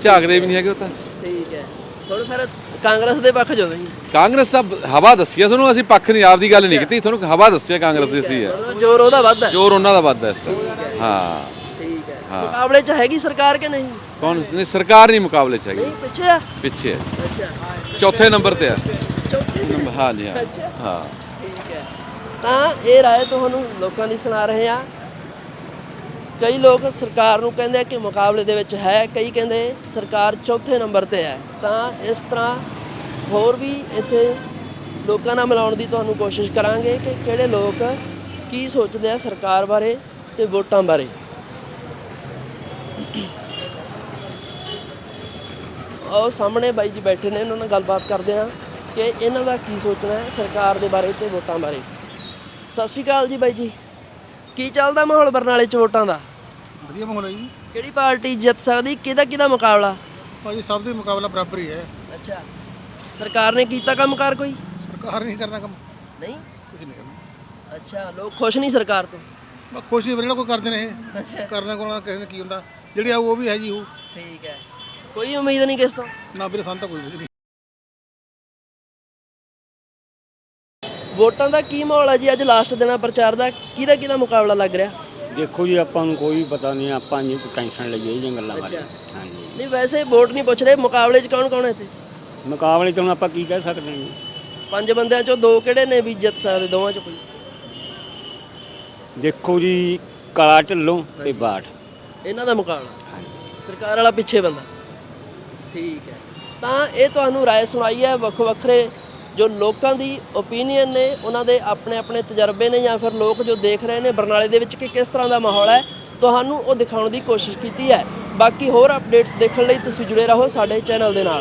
ਝਾਕਦੇ ਵੀ ਨਹੀਂ ਹੈਗੇ ਉਹ ਤਾਂ। ਠੀਕ ਹੈ। ਹੁਣ ਫਿਰ ਕਾਂਗਰਸ ਦੇ ਪੱਖ ਜੋ ਨਹੀਂ ਕਾਂਗਰਸ ਦਾ ਹਵਾ ਦੱਸੀ ਆ ਤੁਹਾਨੂੰ ਅਸੀਂ ਪੱਖ ਦੀ ਆਪਦੀ ਗੱਲ ਨਹੀਂ ਕੀਤੀ। ਤੁਹਾਨੂੰ ਹਵਾ ਦੱਸਿਆ ਕਾਂਗਰਸ ਦੀ ਅਸੀਂ ਹੈ। ਜ਼ੋਰ ਉਹਦਾ ਵੱਧ ਹੈ। ਜੋਰ ਉਹਨਾਂ ਦਾ ਇਸ ਟਾਈਮ ਹਾਂ। ਠੀਕ ਹੈ। ਮੁਕਾਬਲੇ 'ਚ ਹੈਗੀ ਸਰਕਾਰ ਕਿ ਨਹੀਂ? ਕੌਣ? ਨਹੀਂ ਸਰਕਾਰ ਨਹੀਂ ਮੁਕਾਬਲੇ ਚ ਹੈਗੀ। ਨਹੀਂ ਪਿੱਛੇ ਆ। ਪਿੱਛੇ ਅੱਛਾ। ਚੌਥੇ ਨੰਬਰ ਤੇ ਆ। ਨੰਬਰ ਹਾਂ ਜੀ ਹਾਂ ਅੱਛਾ। ਹਾਂ। ਠੀਕ ਹੈ। ਤਾਂ ਇਹ ਰਾਏ ਤੁਹਾਨੂੰ ਲੋਕਾਂ ਦੀ ਸੁਣਾ ਰਹੇ ਆ ਕਈ ਲੋਕ ਸਰਕਾਰ ਨੂੰ ਕਹਿੰਦੇ ਆ ਕਿ ਮੁਕਾਬਲੇ ਦੇ ਵਿੱਚ ਹੈ ਕਈ ਕਹਿੰਦੇ ਸਰਕਾਰ ਚੌਥੇ ਨੰਬਰ ਤੇ ਹੈ। ਤਾਂ ਇਸ ਤਰ੍ਹਾਂ ਹੋਰ ਵੀ ਇੱਥੇ ਲੋਕਾਂ ਨਾਲ ਮਿਲਾਉਣ ਦੀ ਤੁਹਾਨੂੰ ਕੋਸ਼ਿਸ਼ ਕਰਾਂਗੇ ਕਿ ਕਿਹੜੇ ਲੋਕ ਕੀ ਸੋਚਦੇ ਆ ਸਰਕਾਰ ਬਾਰੇ ਤੇ ਵੋਟਾਂ ਬਾਰੇ। ਉਹ ਸਾਹਮਣੇ ਬਾਈ ਜੀ ਬੈਠੇ ਨੇ ਉਹਨਾਂ ਨਾਲ ਗੱਲਬਾਤ ਕਰਦੇ ਆ ਕਿ ਇਹਨਾਂ ਦਾ ਕੀ ਸੋਚਣਾ ਹੈ ਸਰਕਾਰ ਦੇ ਬਾਰੇ ਤੇ ਵੋਟਾਂ ਬਾਰੇ। ਸਤਿ ਸ਼੍ਰੀ ਅਕਾਲ ਜੀ ਬਾਈ ਜੀ। ਕੀ ਚੱਲਦਾ ਮਾਹੌਲ ਬਰਨਾਲੇ ਚ ਵੋਟਾਂ ਦਾ? ਵਧੀਆ ਮਾਹੌਲ ਹੈ ਜੀ। ਕਿਹੜੀ ਪਾਰਟੀ ਜਿੱਤ ਸਕਦੀ ਕਿਹਦਾ ਕਿਹਦਾ ਮੁਕਾਬਲਾ? ਭਾਜੀ ਸਭ ਦੇ ਮੁਕਾਬਲਾ ਬਰਾਬਰ ਹੀ ਹੈ। ਅੱਛਾ। ਸਰਕਾਰ ਨੇ ਕੀਤਾ ਕੰਮਕਾਰ ਕੋਈ? ਸਰਕਾਰ ਨਹੀਂ ਕਰਨਾ ਕੰਮ। ਨਹੀਂ? ਕੁਝ ਨਹੀਂ ਕਰਨਾ। ਅੱਛਾ ਲੋਕ ਖੁਸ਼ ਨਹੀਂ ਸਰਕਾਰ ਤੋਂ? ਬਸ ਖੁਸ਼ ਹੀ ਜਿਹੜਾ ਕੋਈ ਕਰਦੇ ਨੇ ਇਹ। ਅੱਛਾ। ਕਰਨਾ ਕੋਲ ਕਿਸੇ ਨੇ ਕੀ ਹੁੰਦਾ। ਜਿਹੜੀ ਆਊ ਉਹ ਵੀ ਹੈ ਜੀ ਉਹ। ਠੀਕ ਹੈ। ਕੋਈ ਉਮੀਦ ਨਹੀਂ ਕਿਸ ਤੋਂ? ਨਾ ਵੀਰੇ ਸਾਨੂੰ ਤਾਂ ਕੋਈ ਨਹੀਂ। ਵੋਟਾਂ ਦਾ ਕੀ ਮਾਹੌਲ ਹੈ ਜੀ? ਅੱਜ ਲਾਸਟ ਦਿਨਾਂ ਪ੍ਰਚਾਰ ਦਾ। ਕਿਹਦਾ ਕਿਹਦਾ ਮੁਕਾਬਲਾ ਲੱਗ ਰਿਹਾ? ਦੇਖੋ ਜੀ ਆਪਾਂ ਨੂੰ ਕੋਈ ਪਤਾ ਨਹੀਂ ਆਪਾਂ ਨਹੀਂ ਟੈਨਸ਼ਨ ਲਈਏ ਇਹ ਗੱਲਾਂ ਬਾਰੇ। ਹਾਂਜੀ। ਨਹੀਂ ਵੈਸੇ ਵੋਟ ਨਹੀਂ ਪੁੱਛ ਰਹੇ। ਮੁਕਾਬਲੇ 'ਚ ਕੌਣ ਕੌਣ ਹੈ ਇੱਥੇ? ਮੁਕਾਬਲੇ ਚ ਹੁਣ ਆਪਾਂ ਕੀ ਕਹਿ ਸਕਦੇ ਹਾਂ? ਜੀ ਪੰਜ ਬੰਦਿਆਂ 'ਚੋਂ ਦੋ ਕਿਹੜੇ ਨੇ ਵੀ ਜਿੱਤ ਸਕਦੇ? ਦੋਵਾਂ 'ਚ ਕੋਈ? ਦੇਖੋ ਜੀ ਕਲਾ ਢਿੱਲੋਂ ਤੇ ਬਾਠ। ਇਹਨਾਂ ਦਾ ਮੁਕਾਬਲਾ। ਸਰਕਾਰ ਵਾਲਾ ਪਿੱਛੇ ਬੰਦਾ। ਠੀਕ ਹੈ। ਤਾਂ ਇਹ ਤੁਹਾਨੂੰ ਰਾਏ ਸੁਣਾਈ ਹੈ ਵੱਖ ਵੱਖਰੇ ਜੋ ਲੋਕਾਂ ਦੀ ਓਪੀਨੀਅਨ ਨੇ, ਉਹਨਾਂ ਦੇ ਆਪਣੇ ਆਪਣੇ ਤਜਰਬੇ ਨੇ ਜਾਂ ਫਿਰ ਲੋਕ ਜੋ ਦੇਖ ਰਹੇ ਨੇ ਬਰਨਾਲੇ ਦੇ ਵਿੱਚ ਕਿ ਕਿਸ ਤਰ੍ਹਾਂ ਦਾ ਮਾਹੌਲ ਹੈ, ਤੁਹਾਨੂੰ ਉਹ ਦਿਖਾਉਣ ਦੀ ਕੋਸ਼ਿਸ਼ ਕੀਤੀ ਹੈ। ਬਾਕੀ ਹੋਰ ਅਪਡੇਟਸ ਦੇਖਣ ਲਈ ਤੁਸੀਂ ਜੁੜੇ ਰਹੋ ਸਾਡੇ ਚੈਨਲ ਦੇ ਨਾਲ।